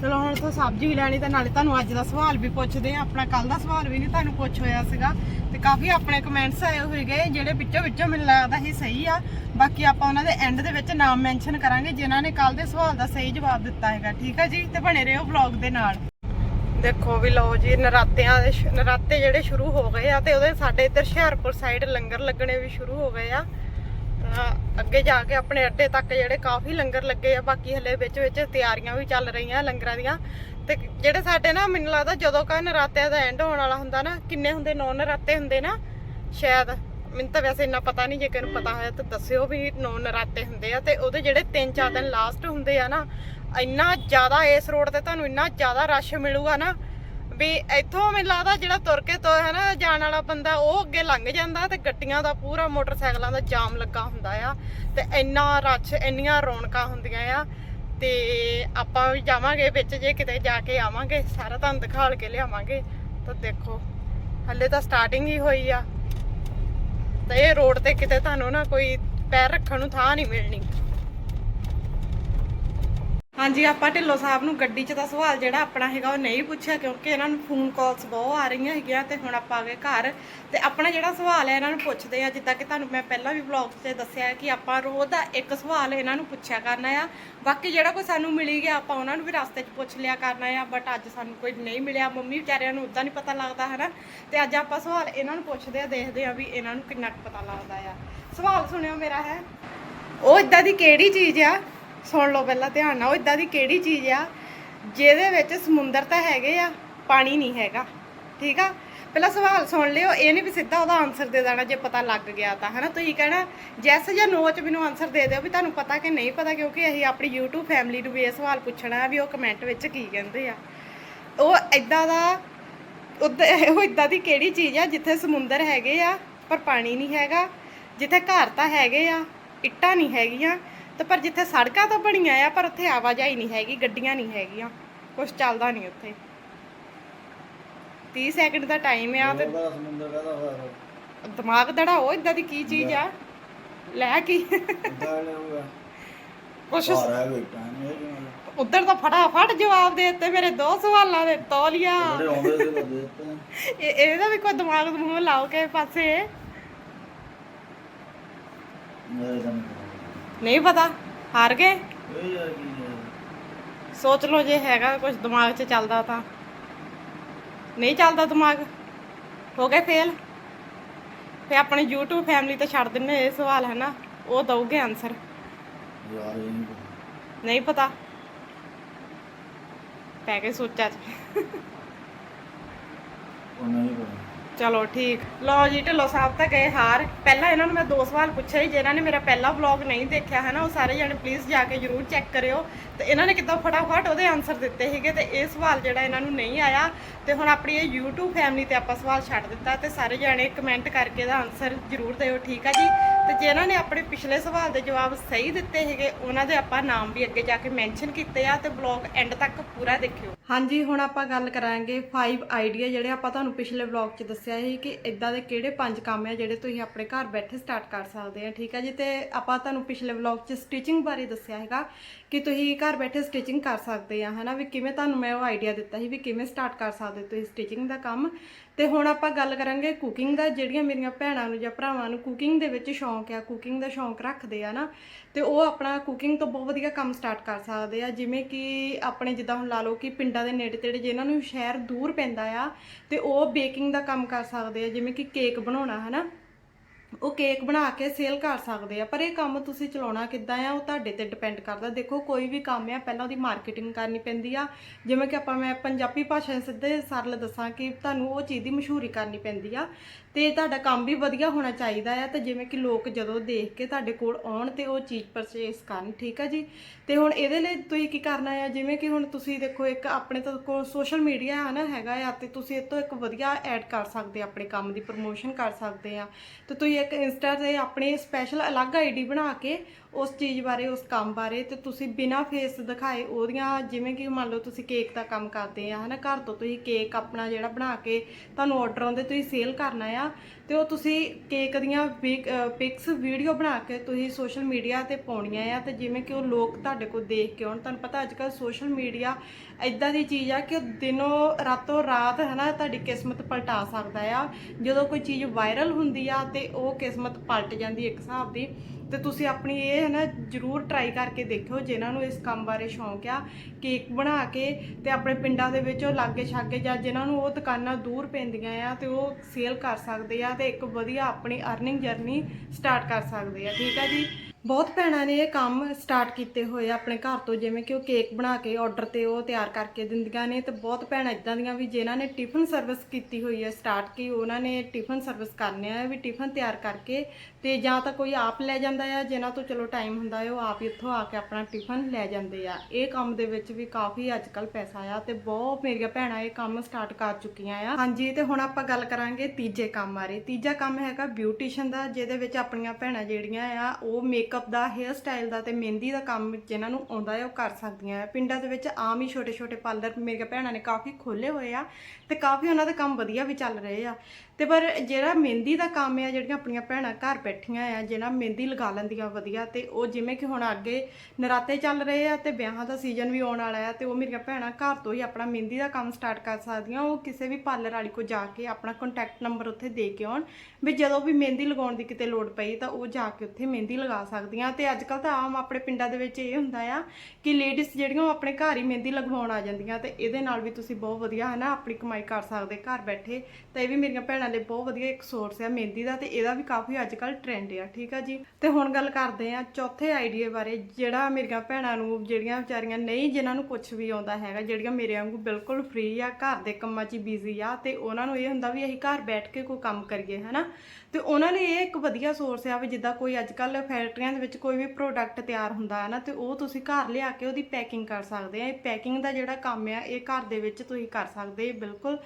ਚਲੋ ਹੁਣ ਤਾਂ ਸਬਜ਼ੀ ਵੀ ਲੈਣੀ ਤੇ ਨਾਲੇ ਤੁਹਾਨੂੰ ਅੱਜ ਦਾ ਸਵਾਲ ਵੀ ਪੁੱਛਦੇ ਆ ਆਪਣਾ ਕੱਲ ਦਾ ਸਵਾਲ ਵੀ ਨਹੀਂ ਤੁਹਾਨੂੰ ਪੁੱਛ ਹੋਇਆ ਸੀਗਾ। ਤੇ ਕਾਫੀ ਆਪਣੇ ਕਮੈਂਟਸ ਆਏ ਹੋਏ ਗਏ ਜਿਹੜੇ ਵਿੱਚੋਂ ਵਿੱਚੋਂ ਮੈਨੂੰ ਲੱਗਦਾ ਹੀ ਸਹੀ ਆ। ਬਾਕੀ ਆਪਾਂ ਉਹਨਾਂ ਦੇ ਐਂਡ ਦੇ ਵਿੱਚ ਨਾਮ ਮੈਂਸ਼ਨ ਕਰਾਂਗੇ, ਜਿਨ੍ਹਾਂ ਨੇ ਕੱਲ ਦੇ ਸਵਾਲ ਦਾ ਸਹੀ ਜਵਾਬ ਦਿੱਤਾ ਹੈਗਾ, ਠੀਕ ਆ ਜੀ? ਤੇ ਬਣੇ ਰਹੋ ਵਲੌਗ ਦੇ ਨਾਲ। ਦੇਖੋ ਵੀ ਲਓ ਜੀ, ਨਰਾਤਿਆਂ ਦੇ ਨਰਾਤੇ ਜਿਹੜੇ ਸ਼ੁਰੂ ਹੋ ਗਏ ਆ ਤੇ ਉਹਦੇ ਸਾਡੇ ਇੱਧਰ ਹੁਸ਼ਿਆਰਪੁਰ ਸਾਈਡ ਲੰਗਰ ਲੱਗਣੇ ਵੀ ਸ਼ੁਰੂ ਹੋ ਗਏ ਆ। ਅੱਗੇ ਜਾ ਕੇ ਆਪਣੇ ਅੱਡੇ ਤੱਕ ਜਿਹੜੇ ਕਾਫੀ ਲੰਗਰ ਲੱਗੇ ਆ, ਬਾਕੀ ਹਲੇ ਵਿੱਚ ਵਿੱਚ ਤਿਆਰੀਆਂ ਵੀ ਚੱਲ ਰਹੀਆਂ ਲੰਗਰਾਂ ਦੀਆਂ। ਤੇ ਜਿਹੜੇ ਸਾਡੇ ਨਾ, ਮੈਨੂੰ ਲੱਗਦਾ ਜਦੋਂ ਕਾ ਨਰਾਤਿਆਂ ਦਾ ਐਂਡ ਹੋਣ ਵਾਲਾ ਹੁੰਦਾ ਨਾ, ਕਿੰਨੇ ਹੁੰਦੇ, ਨੌ ਨਰਾਤੇ ਹੁੰਦੇ ਨਾ, ਸ਼ਾਇਦ, ਮੈਨੂੰ ਤਾਂ ਵੈਸੇ ਇੰਨਾ ਪਤਾ ਨਹੀਂ, ਜੇ ਕਿਸੇ ਪਤਾ ਹੋਇਆ ਤਾਂ ਦੱਸਿਓ ਵੀ ਨੌ ਨਰਾਤੇ ਹੁੰਦੇ ਆ। ਤੇ ਉਹਦੇ ਜਿਹੜੇ 3-4 ਦਿਨ ਲਾਸਟ ਹੁੰਦੇ ਆ ਨਾ, ਇੰਨਾ ਜ਼ਿਆਦਾ ਇਸ ਰੋਡ ਤੇ ਤੁਹਾਨੂੰ ਇੰਨਾ ਜ਼ਿਆਦਾ ਰਸ਼ ਮਿਲੂਗਾ ਨਾ ਵੀ ਇੱਥੋਂ ਮੈਨੂੰ ਲੱਗਦਾ ਜਿਹੜਾ ਤੁਰ ਕੇ ਤੋਂ ਹੈ ਨਾ ਜਾਣ ਵਾਲਾ ਬੰਦਾ, ਉਹ ਅੱਗੇ ਲੰਘ ਜਾਂਦਾ ਤੇ ਗੱਡੀਆਂ ਦਾ ਪੂਰਾ ਮੋਟਰਸਾਈਕਲਾਂ ਦਾ ਜਾਮ ਲੱਗਾ ਹੁੰਦਾ ਆ ਤੇ ਇੰਨਾ ਰਸ਼, ਇੰਨੀਆਂ ਰੌਣਕਾਂ ਹੁੰਦੀਆਂ ਆ ਤੇ ਆਪਾਂ ਵੀ ਜਾਵਾਂਗੇ ਵਿੱਚ ਜੇ ਕਿਤੇ ਜਾ ਕੇ ਆਵਾਂਗੇ, ਸਾਰਾ ਤੁਹਾਨੂੰ ਦਿਖਾਲ ਕੇ ਲਿਆਵਾਂਗੇ। ਤਾਂ ਦੇਖੋ, ਹੱਲੇ ਤਾਂ ਸਟਾਰਟਿੰਗ ਹੀ ਹੋਈ ਆ। ਤੇ ਇਹ ਰੋਡ ਤੇ ਕਿਤੇ ਤੁਹਾਨੂੰ ਨਾ ਕੋਈ ਪੈਰ ਰੱਖਣ ਨੂੰ ਥਾਂ ਨਹੀਂ ਮਿਲਣੀ। ਹਾਂਜੀ, ਆਪਾਂ ਢਿੱਲੋਂ ਸਾਹਿਬ ਨੂੰ ਗੱਡੀ 'ਚ ਤਾਂ ਸਵਾਲ ਜਿਹੜਾ ਆਪਣਾ ਹੈਗਾ ਉਹ ਨਹੀਂ ਪੁੱਛਿਆ ਕਿਉਂਕਿ ਇਹਨਾਂ ਨੂੰ ਫੋਨ ਕਾਲਸ ਬਹੁਤ ਆ ਰਹੀਆਂ ਹੈਗੀਆਂ ਤੇ ਹੁਣ ਆਪਾਂ ਆ ਗਏ ਘਰ। ਤੇ ਆਪਣਾ ਜਿਹੜਾ ਸਵਾਲ ਹੈ, ਇਹਨਾਂ ਨੂੰ ਪੁੱਛਦੇ ਆ ਜਿੱਦਾਂ ਕਿ ਤੁਹਾਨੂੰ ਮੈਂ ਪਹਿਲਾਂ ਵੀ ਵਲੌਗ 'ਤੇ ਦੱਸਿਆ ਕਿ ਆਪਾਂ ਰੋਜ਼ ਦਾ ਇੱਕ ਸਵਾਲ ਇਹਨਾਂ ਨੂੰ ਪੁੱਛਿਆ ਕਰਨਾ ਆ। ਬਾਕੀ ਜਿਹੜਾ ਕੋਈ ਸਾਨੂੰ ਮਿਲੀ ਗਿਆ, ਆਪਾਂ ਉਹਨਾਂ ਨੂੰ ਵੀ ਰਸਤੇ 'ਚ ਪੁੱਛ ਲਿਆ ਕਰਨਾ ਆ ਬਟ ਅੱਜ ਸਾਨੂੰ ਕੋਈ ਨਹੀਂ ਮਿਲਿਆ। ਮੰਮੀ ਵਿਚਾਰਿਆਂ ਨੂੰ ਉਦਾਂ ਨਹੀਂ ਪਤਾ ਲੱਗਦਾ ਹੈ ਨਾ ਤੇ ਅੱਜ ਆਪਾਂ ਸਵਾਲ ਇਹਨਾਂ ਨੂੰ ਪੁੱਛਦੇ ਆ ਦੇਖਦੇ ਆ ਵੀ ਇਹਨਾਂ ਨੂੰ ਕਿੰਨਾ ਕੁ ਪਤਾ ਲੱਗਦਾ ਆ। ਸਵਾਲ ਸੁਣਿਓ ਮੇਰਾ ਹੈ। ਉਹ ਇਦਾਂ ਦੀ ਕਿਹੜੀ ਚੀਜ਼ ਆ? ਸੁਣ ਲਓ ਪਹਿਲਾਂ ਧਿਆਨ ਨਾਲ, ਉਹ ਇਦਾਂ ਦੀ ਕਿਹੜੀ ਚੀਜ਼ ਆ, ਜਿਹਦੇ ਵਿੱਚ ਸਮੁੰਦਰ ਤਾਂ ਹੈਗੇ ਆ, ਪਾਣੀ ਨਹੀਂ ਹੈਗਾ, ਠੀਕ ਆ? ਪਹਿਲਾਂ ਸਵਾਲ ਸੁਣ ਲਿਓ, ਇਹ ਨਹੀਂ ਵੀ ਸਿੱਧਾ ਉਹਦਾ ਆਨਸਰ ਦੇ ਦੇਣਾ ਜੇ ਪਤਾ ਲੱਗ ਗਿਆ ਤਾਂ, ਹਨਾ? ਤੁਸੀਂ ਕਹਿਣਾ ਜੈਸ ਜਾਂ ਨੋ ਚ ਮੈਨੂੰ ਆਨਸਰ ਦੇ ਦਿਓ ਵੀ ਤੁਹਾਨੂੰ ਪਤਾ ਕਿ ਨਹੀਂ ਪਤਾ, ਕਿਉਂਕਿ ਅਸੀਂ ਆਪਣੀ YouTube ਫੈਮਿਲੀ ਨੂੰ ਵੀ ਇਹ ਸਵਾਲ ਪੁੱਛਣਾ ਵੀ ਉਹ ਕਮੈਂਟ ਵਿੱਚ ਕੀ ਕਹਿੰਦੇ ਆ। ਉਹ ਇਦਾਂ ਦਾ, ਉੱਦਾਂ, ਉਹ ਇਦਾਂ ਦੀ ਕਿਹੜੀ ਚੀਜ਼ ਆ ਜਿੱਥੇ ਸਮੁੰਦਰ ਹੈਗੇ ਆ, ਪਰ ਪਾਣੀ ਨਹੀਂ ਹੈਗਾ, ਜਿੱਥੇ ਘਰ ਤਾਂ ਹੈਗੇ ਆ, ਇੱਟਾਂ ਨਹੀਂ ਹੈਗੀਆਂ ਤੇ ਪਰ ਜਿੱਥੇ ਸੜਕਾਂ ਤਾਂ ਬਣੀਆਂ ਆ ਪਰ ਉੱਥੇ ਆਵਾਜਾਈ ਨਹੀਂ ਹੈਗੀ ਗੱਡੀਆਂ ਨਹੀਂ ਹੈਗੀਆਂ ਕੁਝ ਚੱਲਦਾ ਨਹੀਂ ਉੱਥੇ। 30 ਸੈਕਿੰਡ ਦਾ ਟਾਈਮ ਆ ਤੇ ਉਹਦਾ ਸਮੁੰਦਰ ਕਹਦਾ ਹੋਇਆ ਦਿਮਾਗ ਦੜਾਓ ਇਦਾਂ ਦੀ ਕੀ ਚੀਜ਼ ਆ? ਲੈ ਕੀ? ਕਿੱਦਾਂ ਲਿਆਉਂਗਾ ਕੁਛ ਸਾਰਾ ਕੋਈ ਟਾਈਮ ਹੈ ਕਿ ਮਤਲਬ ਉਧਰ ਤਾਂ ਫਟਾਫਟ ਜਵਾਬ ਦੇ ਦਿੱਤੇ ਮੇਰੇ ਦੋ ਸਵਾਲਾਂ ਦੇ ਤੋਲੀਆ। ਜਿਹੜੇ ਆਉਂਦੇ ਸੀ ਉਹ ਦੇ ਦਿੱਤੇ। ਨੇ। ਇਹ ਇਹਦਾ ਵੀ ਕੋਈ ਦਿਮਾਗ ਦਮੂਹ ਲਾਓ ਕੇ ਪਾਸੇ। ਮੇਰੇ ਤਾਂ ਨਹੀਂ। ਨਹੀਂ ਪਤਾ ਹਾਰ ਗਏ? ਇਹ ਯਾਰ ਕੀ ਹੈ ਸੋਚ ਲਓ ਜੇ ਹੈਗਾ ਕੁਝ ਦਿਮਾਗ 'ਚ ਚੱਲਦਾ ਤਾਂ। ਨਹੀਂ ਚੱਲਦਾ ਦਿਮਾਗ? ਹੋ ਗਏ ਫੇਲ ਫੇ ਆਪਣੇ YouTube ਫੈਮਿਲੀ ਤੇ ਛੱਡ ਦਿੰਨੇ ਇਹ ਸਵਾਲ ਹੈ ਨਾ ਉਹ ਦਊਗੇ ਆਨਸਰ ਯਾਰ ਇਹ ਨਹੀਂ ਪਤਾ। ਨਹੀਂ ਪਤਾ? ਪੈ ਕੇ ਸੋਚਾ 'ਚ। ਉਹ ਨਹੀਂ ਪਤਾ। ਚਲੋ ਠੀਕ। ਲਓ ਜੀ, ਢਿੱਲੋਂ ਸਾਹਿਬ ਤਾਂ ਗਏ ਹਾਰ। ਪਹਿਲਾਂ ਇਹਨਾਂ ਨੂੰ ਮੈਂ ਦੋ ਸਵਾਲ ਪੁੱਛਿਆ ਸੀ ਜਿਹਨਾਂ ਨੇ ਮੇਰਾ ਪਹਿਲਾ ਵਲੌਗ ਨਹੀਂ ਦੇਖਿਆ ਹੈ ਨਾ ਉਹ ਸਾਰੇ ਜਣੇ ਪਲੀਜ਼ ਜਾ ਕੇ ਜਰੂਰ ਚੈੱਕ ਕਰਿਓ। ਤੇ ਇਹਨਾਂ ਨੇ ਕਿੱਦਾਂ ਫਟਾਫਟ ਉਹਦੇ ਆਨਸਰ ਦਿੱਤੇ ਸੀਗੇ ਤੇ ਇਹ ਸਵਾਲ ਜਿਹੜਾ ਇਹਨਾਂ ਨੂੰ ਨਹੀਂ ਆਇਆ, ਤੇ ਹੁਣ ਆਪਣੀ ਇਹ YouTube ਫੈਮਿਲੀ ਤੇ ਆਪਾਂ ਸਵਾਲ ਛੱਡ ਦਿੱਤਾ ਤੇ ਸਾਰੇ ਜਣੇ ਕਮੈਂਟ ਕਰਕੇ ਇਹਦਾ ਆਨਸਰ ਜਰੂਰ ਦਿਓ, ਠੀਕ ਆ ਜੀ? ਤੇ ਜਿਹਨਾਂ ਨੇ ਆਪਣੇ ਪਿਛਲੇ ਸਵਾਲ ਦੇ ਜਵਾਬ ਸਹੀ ਦਿੱਤੇ ਸੀਗੇ, ਉਹਨਾਂ ਦੇ ਆਪਾਂ ਨਾਮ ਵੀ ਅੱਗੇ ਜਾ ਕੇ ਮੈਂਸ਼ਨ ਕੀਤੇ ਆ ਤੇ ਵਲੌਗ ਐਂਡ ਤੱਕ ਪੂਰਾ ਦੇਖਿਓ। ਹਾਂਜੀ, ਹੁਣ ਆਪਾਂ ਗੱਲ ਕਰਾਂਗੇ 5 ਆਈਡੀਆ ਜਿਹੜੇ ਆਪਾਂ ਤੁਹਾਨੂੰ ਪਿਛਲੇ ਵਲੌਗ 'ਚ ਦੱਸਿਆ ਸੀ ਕਿ ਇਦਾਂ ਦੇ ਕਿਹੜੇ ਪੰਜ ਕੰਮ ਆ ਜਿਹੜੇ ਤੁਸੀਂ ਆਪਣੇ ਘਰ ਬੈਠੇ ਸਟਾਰਟ ਕਰ ਸਕਦੇ ਆ, ਠੀਕ ਆ ਜੀ? ਤੇ ਆਪਾਂ ਤੁਹਾਨੂੰ ਪਿਛਲੇ ਵਲੌਗ 'ਚ ਸਟਿਚਿੰਗ ਬਾਰੇ ਦੱਸਿਆ ਹੈਗਾ ਕਿ ਤੁਸੀਂ ਘਰ ਬੈਠੇ ਸਟਿਚਿੰਗ ਕਰ ਸਕਦੇ ਆ, ਹਨਾ? ਵੀ ਕਿਵੇਂ ਤੁਹਾਨੂੰ ਮੈਂ ਉਹ ਆਈਡੀਆ ਦਿੱਤਾ ਸੀ ਵੀ ਕਿਵੇਂ ਸਟਾਰਟ ਕਰ ਸਕਦੇ ਤੁਸੀਂ ਸਟਿਚਿੰਗ ਦਾ ਕੰਮ? ਤੇ ਹੁਣ ਆਪਾਂ ਗੱਲ ਕਰਾਂਗੇ ਕੁਕਿੰਗ ਦਾ, ਜਿਹੜੀਆਂ ਮੇਰੀਆਂ ਭੈਣਾਂ ਨੂੰ ਜਾਂ ਭਰਾਵਾਂ ਨੂੰ ਕੁਕਿੰਗ ਦੇ ਵਿੱਚ ਸ਼ੌਂਕ ਆ ਕੁਕਿੰਗ ਦਾ ਸ਼ੌਂਕ ਰੱਖਦੇ ਆ ਨਾ ਤੇ ਉਹ ਆਪਣਾ ਕੁਕਿੰਗ ਤੋਂ ਬਹੁਤ ਵਧੀਆ ਕੰਮ ਸਟਾਰਟ ਕਰ ਸਕਦੇ ਆ, ਜਿਵੇਂ ਕਿ ਆਪਣੇ ਜਿੱਦਾਂ ਹੁਣ ਲਾ ਲਓ ਕਿ ਪਿੰਡਾਂ ਦੇ ਨੇੜੇ ਤੇੜੇ ਜਿਨ੍ਹਾਂ ਨੂੰ ਸ਼ਹਿਰ ਦੂਰ ਪੈਂਦਾ ਆ ਤੇ ਉਹ ਬੇਕਿੰਗ ਦਾ ਕੰਮ ਕਰ ਸਕਦੇ ਆ, ਜਿਵੇਂ ਕਿ ਕੇਕ ਬਣਾਉਣਾ, ਹਨਾ? ਉਹ ਕੇਕ ਬਣਾ ਕੇ ਸੇਲ ਕਰ ਸਕਦੇ ਆ, ਪਰ ਇਹ ਕੰਮ ਤੁਸੀਂ ਚਲਾਉਣਾ ਕਿੱਦਾਂ ਆ, ਉਹ ਤੁਹਾਡੇ ਤੇ ਡਿਪੈਂਡ ਕਰਦਾ। ਦੇਖੋ, ਕੋਈ ਵੀ ਕੰਮ ਆ, ਪਹਿਲਾਂ ਉਹਦੀ ਮਾਰਕੀਟਿੰਗ ਕਰਨੀ ਪੈਂਦੀ ਆ। ਜਿਵੇਂ ਕਿ ਆਪਾਂ ਮੈਂ ਪੰਜਾਬੀ ਭਾਸ਼ਾ 'ਚ ਸਿੱਧੇ ਸਰਲ ਦੱਸਾਂ ਕਿ ਤੁਹਾਨੂੰ ਉਹ ਚੀਜ਼ ਦੀ ਮਸ਼ਹੂਰੀ ਕਰਨੀ ਪੈਂਦੀ ਆ। ਤੇ ਤੁਹਾਡਾ ਕੰਮ ਵੀ ਵਧੀਆ ਹੋਣਾ ਚਾਹੀਦਾ ਆ, ਤੇ ਜਿਵੇਂ ਕਿ ਲੋਕ ਜਦੋਂ ਦੇਖ ਕੇ ਤੁਹਾਡੇ ਕੋਲ ਆਉਣ ਤੇ ਉਹ ਚੀਜ਼ ਪਰਚੇਸ ਕਰਨ, ਠੀਕ ਆ ਜੀ? ਤੇ ਹੁਣ ਇਹਦੇ ਲਈ ਤੁਸੀਂ ਕੀ ਕਰਨਾ ਆ? ਜਿਵੇਂ ਕਿ ਹੁਣ ਤੁਸੀਂ ਦੇਖੋ ਇੱਕ ਆਪਣੇ ਤੋਂ ਕੋਲ ਸੋਸ਼ਲ ਮੀਡੀਆ ਹੈ ਨਾ ਹੈਗਾ ਆ, ਤੇ ਤੁਸੀਂ ਇਹ ਤੋਂ ਇੱਕ ਵਧੀਆ ਐਡ ਕਰ ਸਕਦੇ ਆਪਣੇ ਕੰਮ ਦੀ ਪ੍ਰਮੋਸ਼ਨ ਕਰ ਸਕਦੇ ਆ। ਤੇ ਤੁਸੀਂ ਇੱਕ ਇੰਸਟਾ ਤੇ ਆਪਣੀ ਸਪੈਸ਼ਲ ਅਲੱਗ ਆਈਡੀ ਬਣਾ ਕੇ ਉਸ ਚੀਜ਼ ਬਾਰੇ, ਉਸ ਕੰਮ ਬਾਰੇ ਤੇ ਤੁਸੀਂ ਬਿਨਾ ਫੇਸ ਦਿਖਾਏ ਉਹਦੀਆਂ ਜਿਵੇਂ ਕਿ ਮੰਨ ਲਓ ਤੁਸੀਂ ਕੇਕ ਦਾ ਕੰਮ ਕਰਦੇ ਆ, ਹਨਾ? ਘਰ ਤੋਂ ਤੁਸੀਂ ਕੇਕ ਆਪਣਾ ਜਿਹੜਾ ਬਣਾ ਕੇ ਤੁਹਾਨੂੰ ਆਰਡਰ ਆਉਂਦੇ, ਤੁਸੀਂ ਸੇਲ ਕਰਨਾ ਆ ਤੇ ਉਹ ਤੁਸੀਂ ਕੇਕ ਦੀਆਂ ਪਿਕਸ ਵੀਡੀਓ ਬਣਾ ਕੇ ਤੁਸੀਂ ਸੋਸ਼ਲ ਮੀਡੀਆ ਤੇ ਪਾਉਣੀਆਂ ਆ ਤੇ ਜਿਵੇਂ ਕਿ ਉਹ ਲੋਕ ਤੁਹਾਡੇ ਕੋਲ ਦੇਖ ਕੇ ਆਉਣ, ਤੁਹਾਨੂੰ ਪਤਾ ਅੱਜ ਕੱਲ੍ਹ ਸੋਸ਼ਲ ਮੀਡੀਆ ਇਦਾਂ ਦੀ ਚੀਜ਼ ਆ ਕਿ ਉਹ ਦਿਨੋਂ ਰਾਤੋਂ ਰਾਤ ਹਨਾ ਤੁਹਾਡੀ ਕਿਸਮਤ ਪਲਟਾ ਸਕਦਾ ਆ। ਜਦੋਂ ਕੋਈ ਚੀਜ਼ ਵਾਇਰਲ ਹੁੰਦੀ ਆ ਤੇ ਉਹ ਕਿਸਮਤ ਪਲਟ ਜਾਂਦੀ ਇੱਕ ਹਿਸਾਬ ਦੀ। ਤੇ ਤੁਸੀਂ ਆਪਣੀ ਇਹ ਹੈ ਨਾ ਜਰੂਰ ਟਰਾਈ ਕਰਕੇ ਦੇਖਿਓ ਜਿਨ੍ਹਾਂ ਨੂੰ ਇਸ ਕੰਮ ਬਾਰੇ ਸ਼ੌਂਕ ਆ। ਕੇਕ ਬਣਾ ਕੇ ਤੇ ਆਪਣੇ ਪਿੰਡਾਂ ਦੇ ਵਿੱਚ ਉਹ ਲਾਗੇ ਛਾਗੇ ਜਾਂ ਜਿਨ੍ਹਾਂ ਨੂੰ ਉਹ ਦੁਕਾਨਾਂ ਦੂਰ ਪੈਂਦੀਆਂ ਆ ਤੇ ਉਹ ਸੇਲ ਕਰ ਸਕਦੇ ਆ ਤੇ ਇੱਕ ਵਧੀਆ ਆਪਣੀ ਅਰਨਿੰਗ ਜਰਨੀ ਸਟਾਰਟ ਕਰ ਸਕਦੇ ਆ, ਠੀਕ ਆ ਜੀ? ਬਹੁਤ ਭੈਣਾਂ ਨੇ ਇਹ ਕੰਮ ਸਟਾਰਟ ਕੀਤੇ ਹੋਏ ਆ ਆਪਣੇ ਘਰ ਤੋਂ, ਜਿਵੇਂ ਕਿ ਉਹ ਕੇਕ ਬਣਾ ਕੇ ਆਰਡਰ ਤੇ ਉਹ ਤਿਆਰ ਕਰਕੇ ਦਿੰਦੀਆਂ ਨੇ ਤੇ ਬਹੁਤ ਭੈਣਾਂ ਇਦਾਂ ਦੀਆਂ ਵੀ ਜਿਨ੍ਹਾਂ ਨੇ ਟਿਫਨ ਸਰਵਿਸ ਕੀਤੀ ਹੋਈ ਹੈ ਸਟਾਰਟ ਕੀ ਉਹਨਾਂ ਨੇ ਟਿਫਨ ਸਰਵਿਸ ਕਰਨੇ ਆ ਵੀ ਟਿਫਨ ਤਿਆਰ ਕਰਕੇ ਤੇ ਜਾਂ ਤਾਂ ਕੋਈ ਆਪ ਲੈ ਜਾਂਦਾ ਆ, ਜਿਨ੍ਹਾਂ ਤੋਂ ਚਲੋ ਟਾਈਮ ਹੁੰਦਾ ਹੈ ਉਹ ਆਪ ਹੀ ਇੱਥੋਂ ਆ ਕੇ ਆਪਣਾ ਟਿਫਨ ਲੈ ਜਾਂਦੇ ਆ। ਇਹ ਕੰਮ ਦੇ ਵਿੱਚ ਵੀ ਕਾਫੀ ਅੱਜ ਕੱਲ ਪੈਸਾ ਆ ਤੇ ਬਹੁਤ ਮੇਰੀਆਂ ਭੈਣਾਂ ਇਹ ਕੰਮ ਸਟਾਰਟ ਕਰ ਚੁੱਕੀਆਂ ਆ। ਹਾਂਜੀ, ਤੇ ਹੁਣ ਆਪਾਂ ਗੱਲ ਕਰਾਂਗੇ ਤੀਜੇ ਕੰਮ ਬਾਰੇ। ਤੀਜਾ ਕੰਮ ਹੈਗਾ ਬਿਊਟੀਸ਼ੀਅਨ ਦਾ, ਜਿਹਦੇ ਵਿੱਚ ਆਪਣੀਆਂ ਭੈਣਾਂ ਜਿਹੜੀਆਂ ਆ, ਉਹ ਮੇਕਅਪ ਦਾ ਹੇਅਰ ਸਟਾਈਲ ਦਾ ਤੇ ਮਹਿੰਦੀ ਦਾ ਕੰਮ ਜਿਨ੍ਹਾਂ ਨੂੰ ਆਉਂਦਾ ਹੈ ਉਹ ਕਰ ਸਕਦੀਆਂ ਆ। ਪਿੰਡਾਂ ਦੇ ਵਿੱਚ ਆਮ ਹੀ ਛੋਟੇ ਛੋਟੇ ਪਾਰਲਰ ਮੇਰੀਆਂ ਭੈਣਾਂ ਨੇ ਕਾਫੀ ਖੋਲੇ ਹੋਏ ਆ ਤੇ ਕਾਫੀ ਉਹਨਾਂ ਦੇ ਕੰਮ ਵਧੀਆ ਵੀ ਚੱਲ ਰਹੇ ਆ। ਤੇ ਪਰ ਜਿਹੜਾ ਮਹਿੰਦੀ ਦਾ ਕੰਮ ਆ, ਜਿਹੜੀਆਂ ਆਪਣੀਆਂ ਭੈਣਾਂ ਘਰ ਬੈਠੀਆਂ ਆ ਜਿਹੜਾ ਮਹਿੰਦੀ ਲਗਾ ਲੈਂਦੀਆਂ ਵਧੀਆ, ਤੇ ਉਹ ਜਿਵੇਂ ਕਿ ਹੁਣ ਅੱਗੇ ਨਰਾਤੇ ਚੱਲ ਰਹੇ ਆ ਤੇ ਵਿਆਹਾਂ ਦਾ ਸੀਜ਼ਨ ਵੀ ਆਉਣ ਵਾਲਾ ਆ, ਤੇ ਉਹ ਮੇਰੀਆਂ ਭੈਣਾਂ ਘਰ ਤੋਂ ਹੀ ਆਪਣਾ ਮਹਿੰਦੀ ਦਾ ਕੰਮ ਸਟਾਰਟ ਕਰ ਸਕਦੀਆਂ। ਉਹ ਕਿਸੇ ਵੀ ਪਾਰਲਰ ਵਾਲੀ ਕੋ ਜਾ ਕੇ ਆਪਣਾ ਕੰਟੈਕਟ ਨੰਬਰ ਉੱਥੇ ਦੇ ਕੇ ਆਉਣ ਵੀ ਜਦੋਂ ਵੀ ਮਹਿੰਦੀ ਲਗਾਉਣ ਦੀ ਕਿਤੇ ਲੋੜ ਪਈ ਤਾਂ ਉਹ ਜਾ ਕੇ ਉੱਥੇ ਮਹਿੰਦੀ ਲਗਾ ਸਕਦੀਆਂ। ਤੇ ਅੱਜ ਕੱਲ ਤਾਂ ਆਮ ਆਪਣੇ ਪਿੰਡਾਂ ਦੇ ਵਿੱਚ ਇਹ ਹੁੰਦਾ ਆ ਕਿ ਲੇਡੀਜ਼ ਜਿਹੜੀਆਂ ਉਹ ਆਪਣੇ ਘਰ ਹੀ ਮਹਿੰਦੀ ਲਗਵਾਉਣ ਆ ਜਾਂਦੀਆਂ ਤੇ ਇਹਦੇ ਨਾਲ ਵੀ ਤੁਸੀਂ ਬਹੁਤ ਵਧੀਆ ਹੈ ਨਾ ਆਪਣੀ ਕਮਾਈ ਕਰ ਸਕਦੇ ਘਰ ਬੈਠੇ। ਤਾਂ ਇਹ ਵੀ ਮੇਰੀਆਂ ਭੈਣਾਂ ਲਈ ਬਹੁਤ ਵਧੀਆ ਇੱਕ ਸੋਰਸ ਆ ਮਹਿੰਦੀ ਦਾ ਤੇ ਇਹਦਾ ਵੀ ਕਾਫੀ ਅੱਜ ਕੱਲ ਟ੍ਰੈਂਡ ਆ, ਠੀਕ ਆ ਜੀ? ਤੇ ਹੁਣ ਗੱਲ ਕਰਦੇ ਆ ਚੌਥੇ ਆਈਡੀਆ ਬਾਰੇ, ਜਿਹੜਾ ਮੇਰੀਆਂ ਭੈਣਾਂ ਨੂੰ, ਜਿਹੜੀਆਂ ਵਿਚਾਰੀਆਂ ਨਹੀਂ, ਜਿਨ੍ਹਾਂ ਨੂੰ ਕੁਝ ਵੀ ਆਉਂਦਾ ਹੈਗਾ, ਜਿਹੜੀਆਂ ਮੇਰੇ ਵਾਂਗੂ ਬਿਲਕੁਲ ਫ੍ਰੀ ਆ, ਘਰ ਦੇ ਕੰਮਾਂ 'ਚ ਬਿਜ਼ੀ ਆ, ਤੇ ਉਹਨਾਂ ਨੂੰ ਇਹ ਹੁੰਦਾ ਵੀ ਅਸੀਂ ਘਰ ਬੈਠ ਕੇ ਕੋਈ ਕੰਮ ਕਰੀਏ, ਹਨਾ? ਤੇ ਉਹਨਾਂ ਲਈ ਇਹ ਇੱਕ ਵਧੀਆ ਸੋਰਸ ਆ ਵੀ ਜਿੱਦਾਂ ਕੋਈ ਅੱਜ ਕੱਲ ਫੈਕਟਰੀਆਂ ਦੇ ਵਿੱਚ ਕੋਈ ਵੀ ਪ੍ਰੋਡਕਟ ਤਿਆਰ ਹੁੰਦਾ ਹੈ ਨਾ ਤੇ ਉਹ ਤੁਸੀਂ ਘਰ ਲਿਆ ਕੇ ਉਹਦੀ ਪੈਕਿੰਗ ਕਰ ਸਕਦੇ ਆ। ਇਹ ਪੈਕਿੰਗ ਦਾ ਜਿਹੜਾ ਕੰਮ ਆ, ਇਹ ਘਰ ਦੇ ਵਿੱਚ ਤੁਸੀਂ ਕਰ ਸਕਦੇ ਬਿਲਕੁਲ।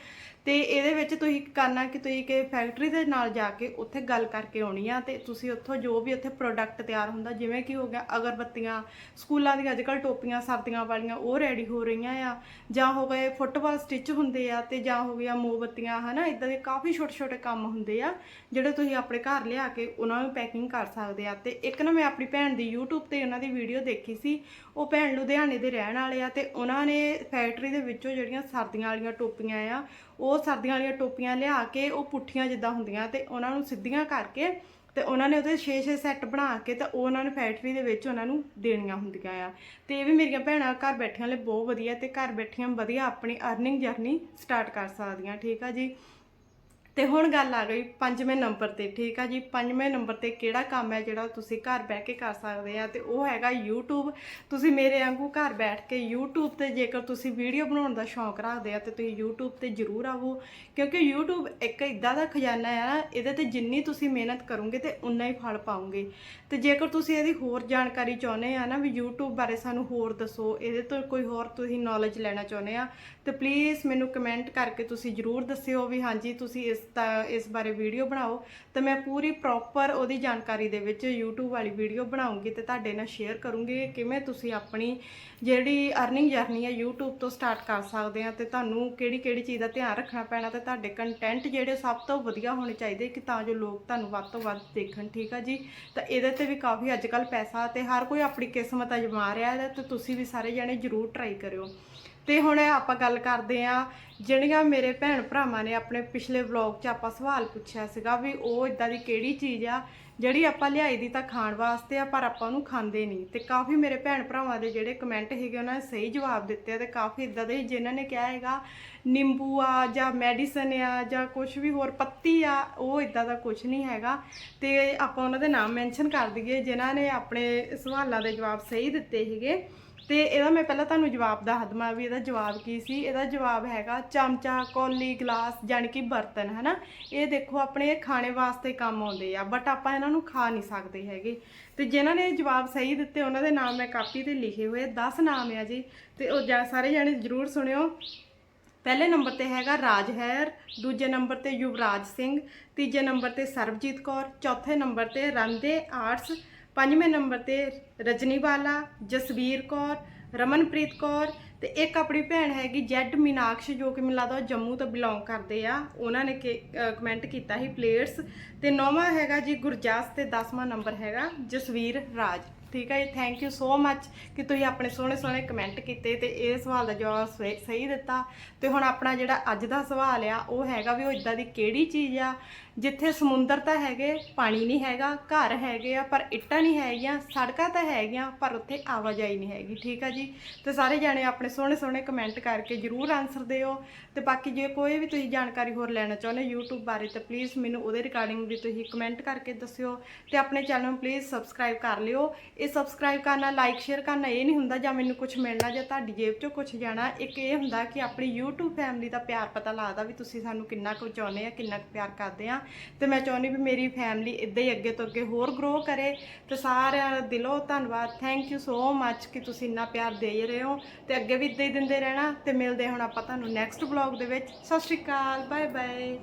ਤੇ ਇਹਦੇ ਵਿੱਚ ਤੁਸੀਂ ਕਰਨਾ ਕਿ ਤੁਸੀਂ ਕਿ ਫੈਕਟਰੀ ਦੇ ਨਾਲ ਜਾ ਕੇ ਉੱਥੇ ਗੱਲ ਕਰਕੇ ਆਉਣੀ ਆ ਤੇ ਤੁਸੀਂ ਉੱਥੋਂ ਜੋ ਵੀ ਉੱਥੇ ਪ੍ਰੋਡਕਟ ਤਿਆਰ ਹੁੰਦਾ, ਜਿਵੇਂ ਕਿ ਹੋ ਗਿਆ ਅਗਰਬੱਤੀਆਂ, ਸਕੂਲਾਂ ਦੀਆਂ ਅੱਜਕੱਲ ਟੋਪੀਆਂ, ਸਰਦੀਆਂ ਵਾਲੀਆਂ ਉਹ ਰੈਡੀ ਹੋ ਰਹੀਆਂ ਆ। ਜਾਂ ਹੋ ਗਏ ਫੁੱਟਬਾਲ ਸਟਿਚ ਹੁੰਦੇ ਆ ਤੇ ਜਾਂ ਹੋ ਗਿਆ ਮੋਮਬੱਤੀਆਂ, ਹਨਾ ਇਦਾਂ ਦੇ ਕਾਫੀ ਛੋਟੇ ਛੋਟੇ ਕੰਮ ਹੁੰਦੇ ਆ, ਜਿਹੜੇ ਤੁਸੀਂ ਆਪਣੇ ਘਰ ਲਿਆ ਕੇ ਉਹਨਾਂ ਨੂੰ ਪੈਕਿੰਗ ਕਰ ਸਕਦੇ ਆ। ਤੇ ਇੱਕ ਨਾ ਮੈਂ ਆਪਣੀ ਭੈਣ ਦੀ YouTube ਤੇ ਉਹਨਾਂ ਦੀ ਵੀਡੀਓ ਦੇਖੀ ਸੀ, ਉਹ ਭੈਣ ਲੁਧਿਆਣੇ ਦੇ ਰਹਿਣ ਵਾਲੇ ਆ ਤੇ ਉਹਨਾਂ ਨੇ ਫੈਕਟਰੀ ਦੇ ਵਿੱਚੋਂ ਜਿਹੜੀਆਂ ਸਰਦੀਆਂ ਵਾਲੀਆਂ ਟੋਪੀਆਂ ਆ ਉਹ ਸਰਦੀਆਂ ਵਾਲੀਆਂ ਟੋਪੀਆਂ ਲਿਆ ਕੇ ਉਹ ਪੁੱਠੀਆਂ ਜਿੱਦਾਂ ਹੁੰਦੀਆਂ ਤੇ ਉਹਨਾਂ ਨੂੰ ਸਿੱਧੀਆਂ ਕਰਕੇ ਤੇ ਉਹਨਾਂ ਨੇ ਉਹਦੇ 6-6 ਸੈੱਟ ਬਣਾ ਕੇ ਤੇ ਉਹਨਾਂ ਨੇ ਫੈਕਟਰੀ ਦੇ ਵਿੱਚ ਉਹਨਾਂ ਨੂੰ ਦੇਣੀਆਂ ਹੁੰਦੀਆਂ ਆ। ਤੇ ਇਹ ਵੀ ਮੇਰੀਆਂ ਭੈਣਾਂ ਘਰ ਬੈਠੀਆਂ ਲਈ ਬਹੁਤ ਵਧੀਆ ਤੇ ਘਰ ਬੈਠੀਆਂ ਵਧੀਆ ਆਪਣੀ ਅਰਨਿੰਗ ਜਰਨੀ ਸਟਾਰਟ ਕਰ ਸਕਦੀਆਂ, ਠੀਕ ਆ ਜੀ? ਤੇ ਹੁਣ ਗੱਲ ਆ ਗਈ ਪੰਜਵੇਂ ਨੰਬਰ ਤੇ, ਠੀਕ ਆ ਜੀ? ਪੰਜਵੇਂ ਨੰਬਰ ਤੇ ਕਿਹੜਾ ਕੰਮ ਹੈ ਜਿਹੜਾ ਤੁਸੀਂ ਘਰ ਬਹਿ ਕੇ ਕਰ ਸਕਦੇ ਆ? ਤੇ ਉਹ ਹੈਗਾ YouTube ਤੁਸੀਂ ਮੇਰੇ ਵਾਂਗੂ ਘਰ ਬੈਠ ਕੇ YouTube ਤੇ ਜੇਕਰ ਤੁਸੀਂ ਵੀਡੀਓ ਬਣਾਉਣ ਦਾ ਸ਼ੌਂਕ ਰੱਖਦੇ ਆ, ਤੇ ਤੁਸੀਂ YouTube ਤੇ ਜ਼ਰੂਰ ਆਵੋ। ਕਿਉਂਕਿ YouTube ਇੱਕ ਇਦਾਂ ਦਾ ਖਜ਼ਾਨਾ ਹੈ ਨਾ ਇਹਦੇ ਤੇ ਜਿੰਨੀ ਤੁਸੀਂ ਮਿਹਨਤ ਕਰੋਗੇ ਤੇ ਉਨਾ ਹੀ ਫਲ ਪਾਓਗੇ। ਤੇ ਜੇਕਰ ਤੁਸੀਂ ਇਹਦੀ ਹੋਰ ਜਾਣਕਾਰੀ ਚਾਹੁੰਦੇ ਆ ਨਾ ਵੀ YouTube ਬਾਰੇ ਸਾਨੂੰ ਹੋਰ ਦੱਸੋ, ਇਹਦੇ ਤੋਂ ਕੋਈ ਹੋਰ ਤੁਸੀਂ ਨੌਲੇਜ ਲੈਣਾ ਚਾਹੁੰਦੇ ਆ ਤੇ ਪਲੀਜ਼ ਮੈਨੂੰ ਕਮੈਂਟ ਕਰਕੇ ਤੁਸੀਂ ਜ਼ਰੂਰ ਦੱਸਿਓ ਵੀ ਹਾਂਜੀ, ਤੁਸੀਂ ਇਸ ਦਾ ਇਸ ਬਾਰੇ ਵੀਡੀਓ ਬਣਾਓ। ਤੇ ਮੈਂ ਪੂਰੀ ਪ੍ਰੋਪਰ ਉਹਦੀ ਜਾਣਕਾਰੀ ਦੇ ਵਿੱਚ YouTube ਵਾਲੀ ਵੀਡੀਓ ਬਣਾਉਂਗੀ ਤੇ ਤੁਹਾਡੇ ਨਾਲ ਸ਼ੇਅਰ ਕਰੂੰਗੀ ਕਿਵੇਂ ਤੁਸੀਂ ਆਪਣੀ ਜਿਹੜੀ ਅਰਨਿੰਗ ਜਰਨੀ ਹੈ YouTube ਤੋਂ ਸਟਾਰਟ ਕਰ ਸਕਦੇ ਆ ਤੇ ਤੁਹਾਨੂੰ ਕਿਹੜੀ ਕਿਹੜੀ ਚੀਜ਼ ਦਾ ਧਿਆਨ ਰੱਖਣਾ ਪੈਣਾ ਤੇ ਤੁਹਾਡੇ ਕੰਟੈਂਟ ਜਿਹੜੇ ਸਭ ਤੋਂ ਵਧੀਆ ਹੋਣੇ ਚਾਹੀਦੇ ਕਿ ਤਾਂ ਜੋ ਲੋਕ ਤੁਹਾਨੂੰ ਵੱਧ ਤੋਂ ਵੱਧ ਦੇਖਣ, ਠੀਕ ਆ ਜੀ? ਤਾਂ ਇਹਦੇ ਤੇ ਵੀ ਕਾਫੀ ਅੱਜ ਕੱਲ ਪੈਸਾ ਤੇ ਹਰ ਕੋਈ ਆਪਣੀ ਕਿਸਮਤ ਅਜਮਾ ਰਿਹਾ ਹੈ ਤੇ ਤੁਸੀਂ ਵੀ ਸਾਰੇ ਜਣੇ ਜ਼ਰੂਰ ਟਰਾਈ ਕਰਿਓ। ਤੇ ਹੁਣ ਆਪਾਂ ਗੱਲ ਕਰਦੇ ਆ ਜਿਹੜੀਆਂ ਮੇਰੇ ਭੈਣ ਭਰਾਵਾਂ ਨੇ ਆਪਣੇ ਪਿਛਲੇ ਵਲੌਗ 'ਚ ਆਪਾਂ ਸਵਾਲ ਪੁੱਛਿਆ ਸੀਗਾ ਵੀ ਉਹ ਇਦਾਂ ਦੀ ਕਿਹੜੀ ਚੀਜ਼ ਆ, ਜਿਹੜੀ ਆਪਾਂ ਲਿਆਈ ਦੀ ਤਾਂ ਖਾਣ ਵਾਸਤੇ ਆ, ਪਰ ਆਪਾਂ ਉਹਨੂੰ ਖਾਂਦੇ ਨਹੀਂ। ਤੇ ਕਾਫੀ ਮੇਰੇ ਭੈਣ ਭਰਾਵਾਂ ਦੇ ਜਿਹੜੇ ਕਮੈਂਟ ਹੈਗੇ ਉਹਨਾਂ ਨੇ ਸਹੀ ਜਵਾਬ ਦਿੱਤੇ ਆ ਤੇ ਕਾਫੀ ਇਦਾਂ ਦੇ ਜਿਨ੍ਹਾਂ ਨੇ ਕਿਹਾ ਹੈਗਾ, ਨਿੰਬੂ ਆ ਜਾਂ ਮੈਡੀਸਨ ਆ ਜਾਂ ਕੁਝ ਵੀ ਹੋਰ, ਪੱਤੀ ਆ, ਉਹ ਇਦਾਂ ਦਾ ਕੁਝ ਨਹੀਂ ਹੈਗਾ। ਤੇ ਆਪਾਂ ਉਹਨਾਂ ਦੇ ਨਾਮ ਮੈਂਸ਼ਨ ਕਰ ਦਈਏ, ਜਿਨ੍ਹਾਂ ਨੇ ਆਪਣੇ ਸਵਾਲਾਂ ਦੇ ਜਵਾਬ ਸਹੀ ਦਿੱਤੇ ਹੈਗੇ ਤੇ ਇਹਦਾ ਮੈਂ ਪਹਿਲਾਂ ਤੁਹਾਨੂੰ ਜਵਾਬ ਦੱਸ ਦਵਾਂ ਵੀ ਇਹਦਾ ਜਵਾਬ ਕੀ ਸੀ? ਇਹਦਾ ਜਵਾਬ ਹੈਗਾ ਚਮਚਾ, ਕੌਲੀ, ਗਲਾਸ ਜਾਣੀ ਕਿ ਬਰਤਨ, ਹਨਾ? ਇਹ ਦੇਖੋ ਆਪਣੇ ਖਾਣੇ ਵਾਸਤੇ ਕੰਮ ਆਉਂਦੇ ਆ ਬਟ ਆਪਾਂ ਇਹਨਾਂ ਨੂੰ ਖਾ ਨਹੀਂ ਸਕਦੇ ਹੈਗੇ। ਤੇ ਜਿਨ੍ਹਾਂ ਨੇ ਜਵਾਬ ਸਹੀ ਦਿੱਤੇ, ਉਹਨਾਂ ਦੇ ਨਾਮ ਮੈਂ ਕਾਪੀ ਤੇ ਲਿਖੇ ਹੋਏ 10 ਨਾਮ ਆ ਜੀ। ਤੇ ਉਹ ਜਾ- ਸਾਰੇ ਜਾਣੇ ਜ਼ਰੂਰ ਸੁਣਿਓ। ਪਹਿਲੇ ਨੰਬਰ ਤੇ ਹੈਗਾ ਰਾਜ ਹੈਰ ਦੂਜੇ ਨੰਬਰ ਤੇ ਯੁਵਰਾਜ ਸਿੰਘ, ਤੀਜੇ ਨੰਬਰ ਤੇ ਸਰਬਜੀਤ ਕੌਰ, ਚੌਥੇ ਨੰਬਰ ਤੇ ਰੰਦੇ ਆਰਟਸ ਪੰਜਵੇਂ ਨੰਬਰ ਤੇ ਰਜਨੀ ਬਾਲਾ ਜਸਵੀਰ ਕੌਰ, ਰਮਨਪ੍ਰੀਤ ਕੌਰ ਤੇ ਇੱਕ ਆਪਣੀ ਭੈਣ ਹੈਗੀ ਜੈਡ ਮੀਨਾਕਸ਼ ਜੋ ਕਿ ਮੈਨੂੰ ਲੱਗਦਾ ਉਹ ਜੰਮੂ ਤੋਂ ਬਿਲੋਂਗ ਕਰਦੇ ਆ। ਉਹਨਾਂ ਨੇ ਕਮੈਂਟ ਕੀਤਾ ਸੀ ਪਲੇਅਰਸ ਤੇ ਨੌਵਾਂ ਹੈਗਾ ਜੀ ਗੁਰਜਾਸ ਤੇ 10ਵਾਂ ਨੰਬਰ ਹੈਗਾ ਜਸਵੀਰ ਰਾਜ। ਠੀਕ ਹੈ ਜੀ ਥੈਂਕ ਯੂ ਸੋ ਮੱਚ ਕਿ ਤੁਸੀਂ ਆਪਣੇ ਸੋਹਣੇ ਸੋਹਣੇ ਕਮੈਂਟ ਕੀਤੇ ਤੇ ਇਹ ਸਵਾਲ ਦਾ ਜਵਾਬ ਸਹੀ ਸਹੀ ਦਿੱਤਾ ਤੇ ਹੁਣ ਆਪਣਾ ਜਿਹੜਾ ਅੱਜ ਦਾ ਸਵਾਲ ਆ, ਉਹ ਹੈਗਾ ਵੀ ਉਹ ਇਦਾਂ ਦੀ ਕਿਹੜੀ ਚੀਜ਼ ਆ ਜਿੱਥੇ ਸਮੁੰਦਰ ਤਾਂ ਹੈਗੇ, ਪਾਣੀ ਨਹੀਂ ਹੈਗਾ, ਘਰ ਹੈਗੇ ਆ, ਪਰ ਇੱਟਾਂ ਨਹੀਂ ਹੈਗੀਆਂ, ਸੜਕਾਂ ਤਾਂ ਹੈਗੀਆਂ, ਪਰ ਉੱਥੇ ਆਵਾਜਾਈ ਨਹੀਂ ਹੈਗੀ, ਠੀਕ ਆ ਜੀ? ਤੇ ਸਾਰੇ ਜਾਣੇ ਆਪਣੇ ਸੋਹਣੇ ਸੋਹਣੇ ਕਮੈਂਟ ਕਰਕੇ ਜਰੂਰ ਆਨਸਰ ਦਿਓ। ਤੇ ਬਾਕੀ ਜੇ ਕੋਈ ਵੀ ਤੁਸੀਂ ਜਾਣਕਾਰੀ ਹੋਰ ਲੈਣਾ ਚਾਹੁੰਦੇ YouTube ਬਾਰੇ, ਤਾਂ ਪਲੀਜ਼ ਮੈਨੂੰ ਉਹਦੇ ਰਿਗਾਰਡਿੰਗ ਵੀ ਤੁਸੀਂ ਕਮੈਂਟ ਕਰਕੇ ਦੱਸਿਓ। ਤੇ ਆਪਣੇ ਚੈਨਲ ਨੂੰ ਪਲੀਜ਼ ਸਬਸਕ੍ਰਾਈਬ ਕਰ ਲਿਓ। ਇਹ ਸਬਸਕ੍ਰਾਈਬ ਕਰਨਾ ਲਾਈਕ ਸ਼ੇਅਰ ਕਰਨਾ ਇਹ ਨਹੀਂ ਹੁੰਦਾ ਜਾਂ ਮੈਨੂੰ ਕੁਝ ਮਿਲਣਾ ਜਾਂ ਤੁਹਾਡੀ ਜੇਬ 'ਚੋਂ ਕੁਝ ਜਾਣਾ, ਇੱਕ ਇਹ ਹੁੰਦਾ ਕਿ ਆਪਣੀ YouTube ਫੈਮਿਲੀ ਦਾ ਪਿਆਰ ਪਤਾ ਲੱਗਦਾ ਵੀ ਤੁਸੀਂ ਸਾਨੂੰ ਕਿੰਨਾ ਕੁ ਚਾਹੁੰਦੇ ਆ, ਕਿੰਨਾ ਕੁ ਪਿਆਰ ਕਰਦੇ ਆ। ਤੇ ਮੈਂ ਚਾਹੁੰਦੀ ਵੀ ਮੇਰੀ ਫੈਮਿਲੀ ਇਦਾਂ ਹੀ ਅੱਗੇ ਤੋਂ ਅੱਗੇ ਹੋਰ ਗਰੋ ਕਰੇ। ਤੇ ਸਾਰਿਆਂ ਦਾ ਦਿਲੋਂ ਧੰਨਵਾਦ। ਥੈਂਕ ਯੂ ਸੋ ਮੱਚ ਕਿ ਤੁਸੀਂ ਇੰਨਾ ਪਿਆਰ ਦੇ ਰਹੇ ਹੋ। ਤੇ ਅੱਗੇ ਵੀ ਇਦਾਂ ਹੀ ਦਿੰਦੇ ਰਹਿਣਾ। ਤੇ ਮਿਲਦੇ ਹੁਣ ਆਪਾਂ ਤੁਹਾਨੂੰ ਨੈਕਸਟ ਵਲੌਗ ਦੇ ਵਿੱਚ। ਸਤਿ ਸ਼੍ਰੀ ਅਕਾਲ। Bye bye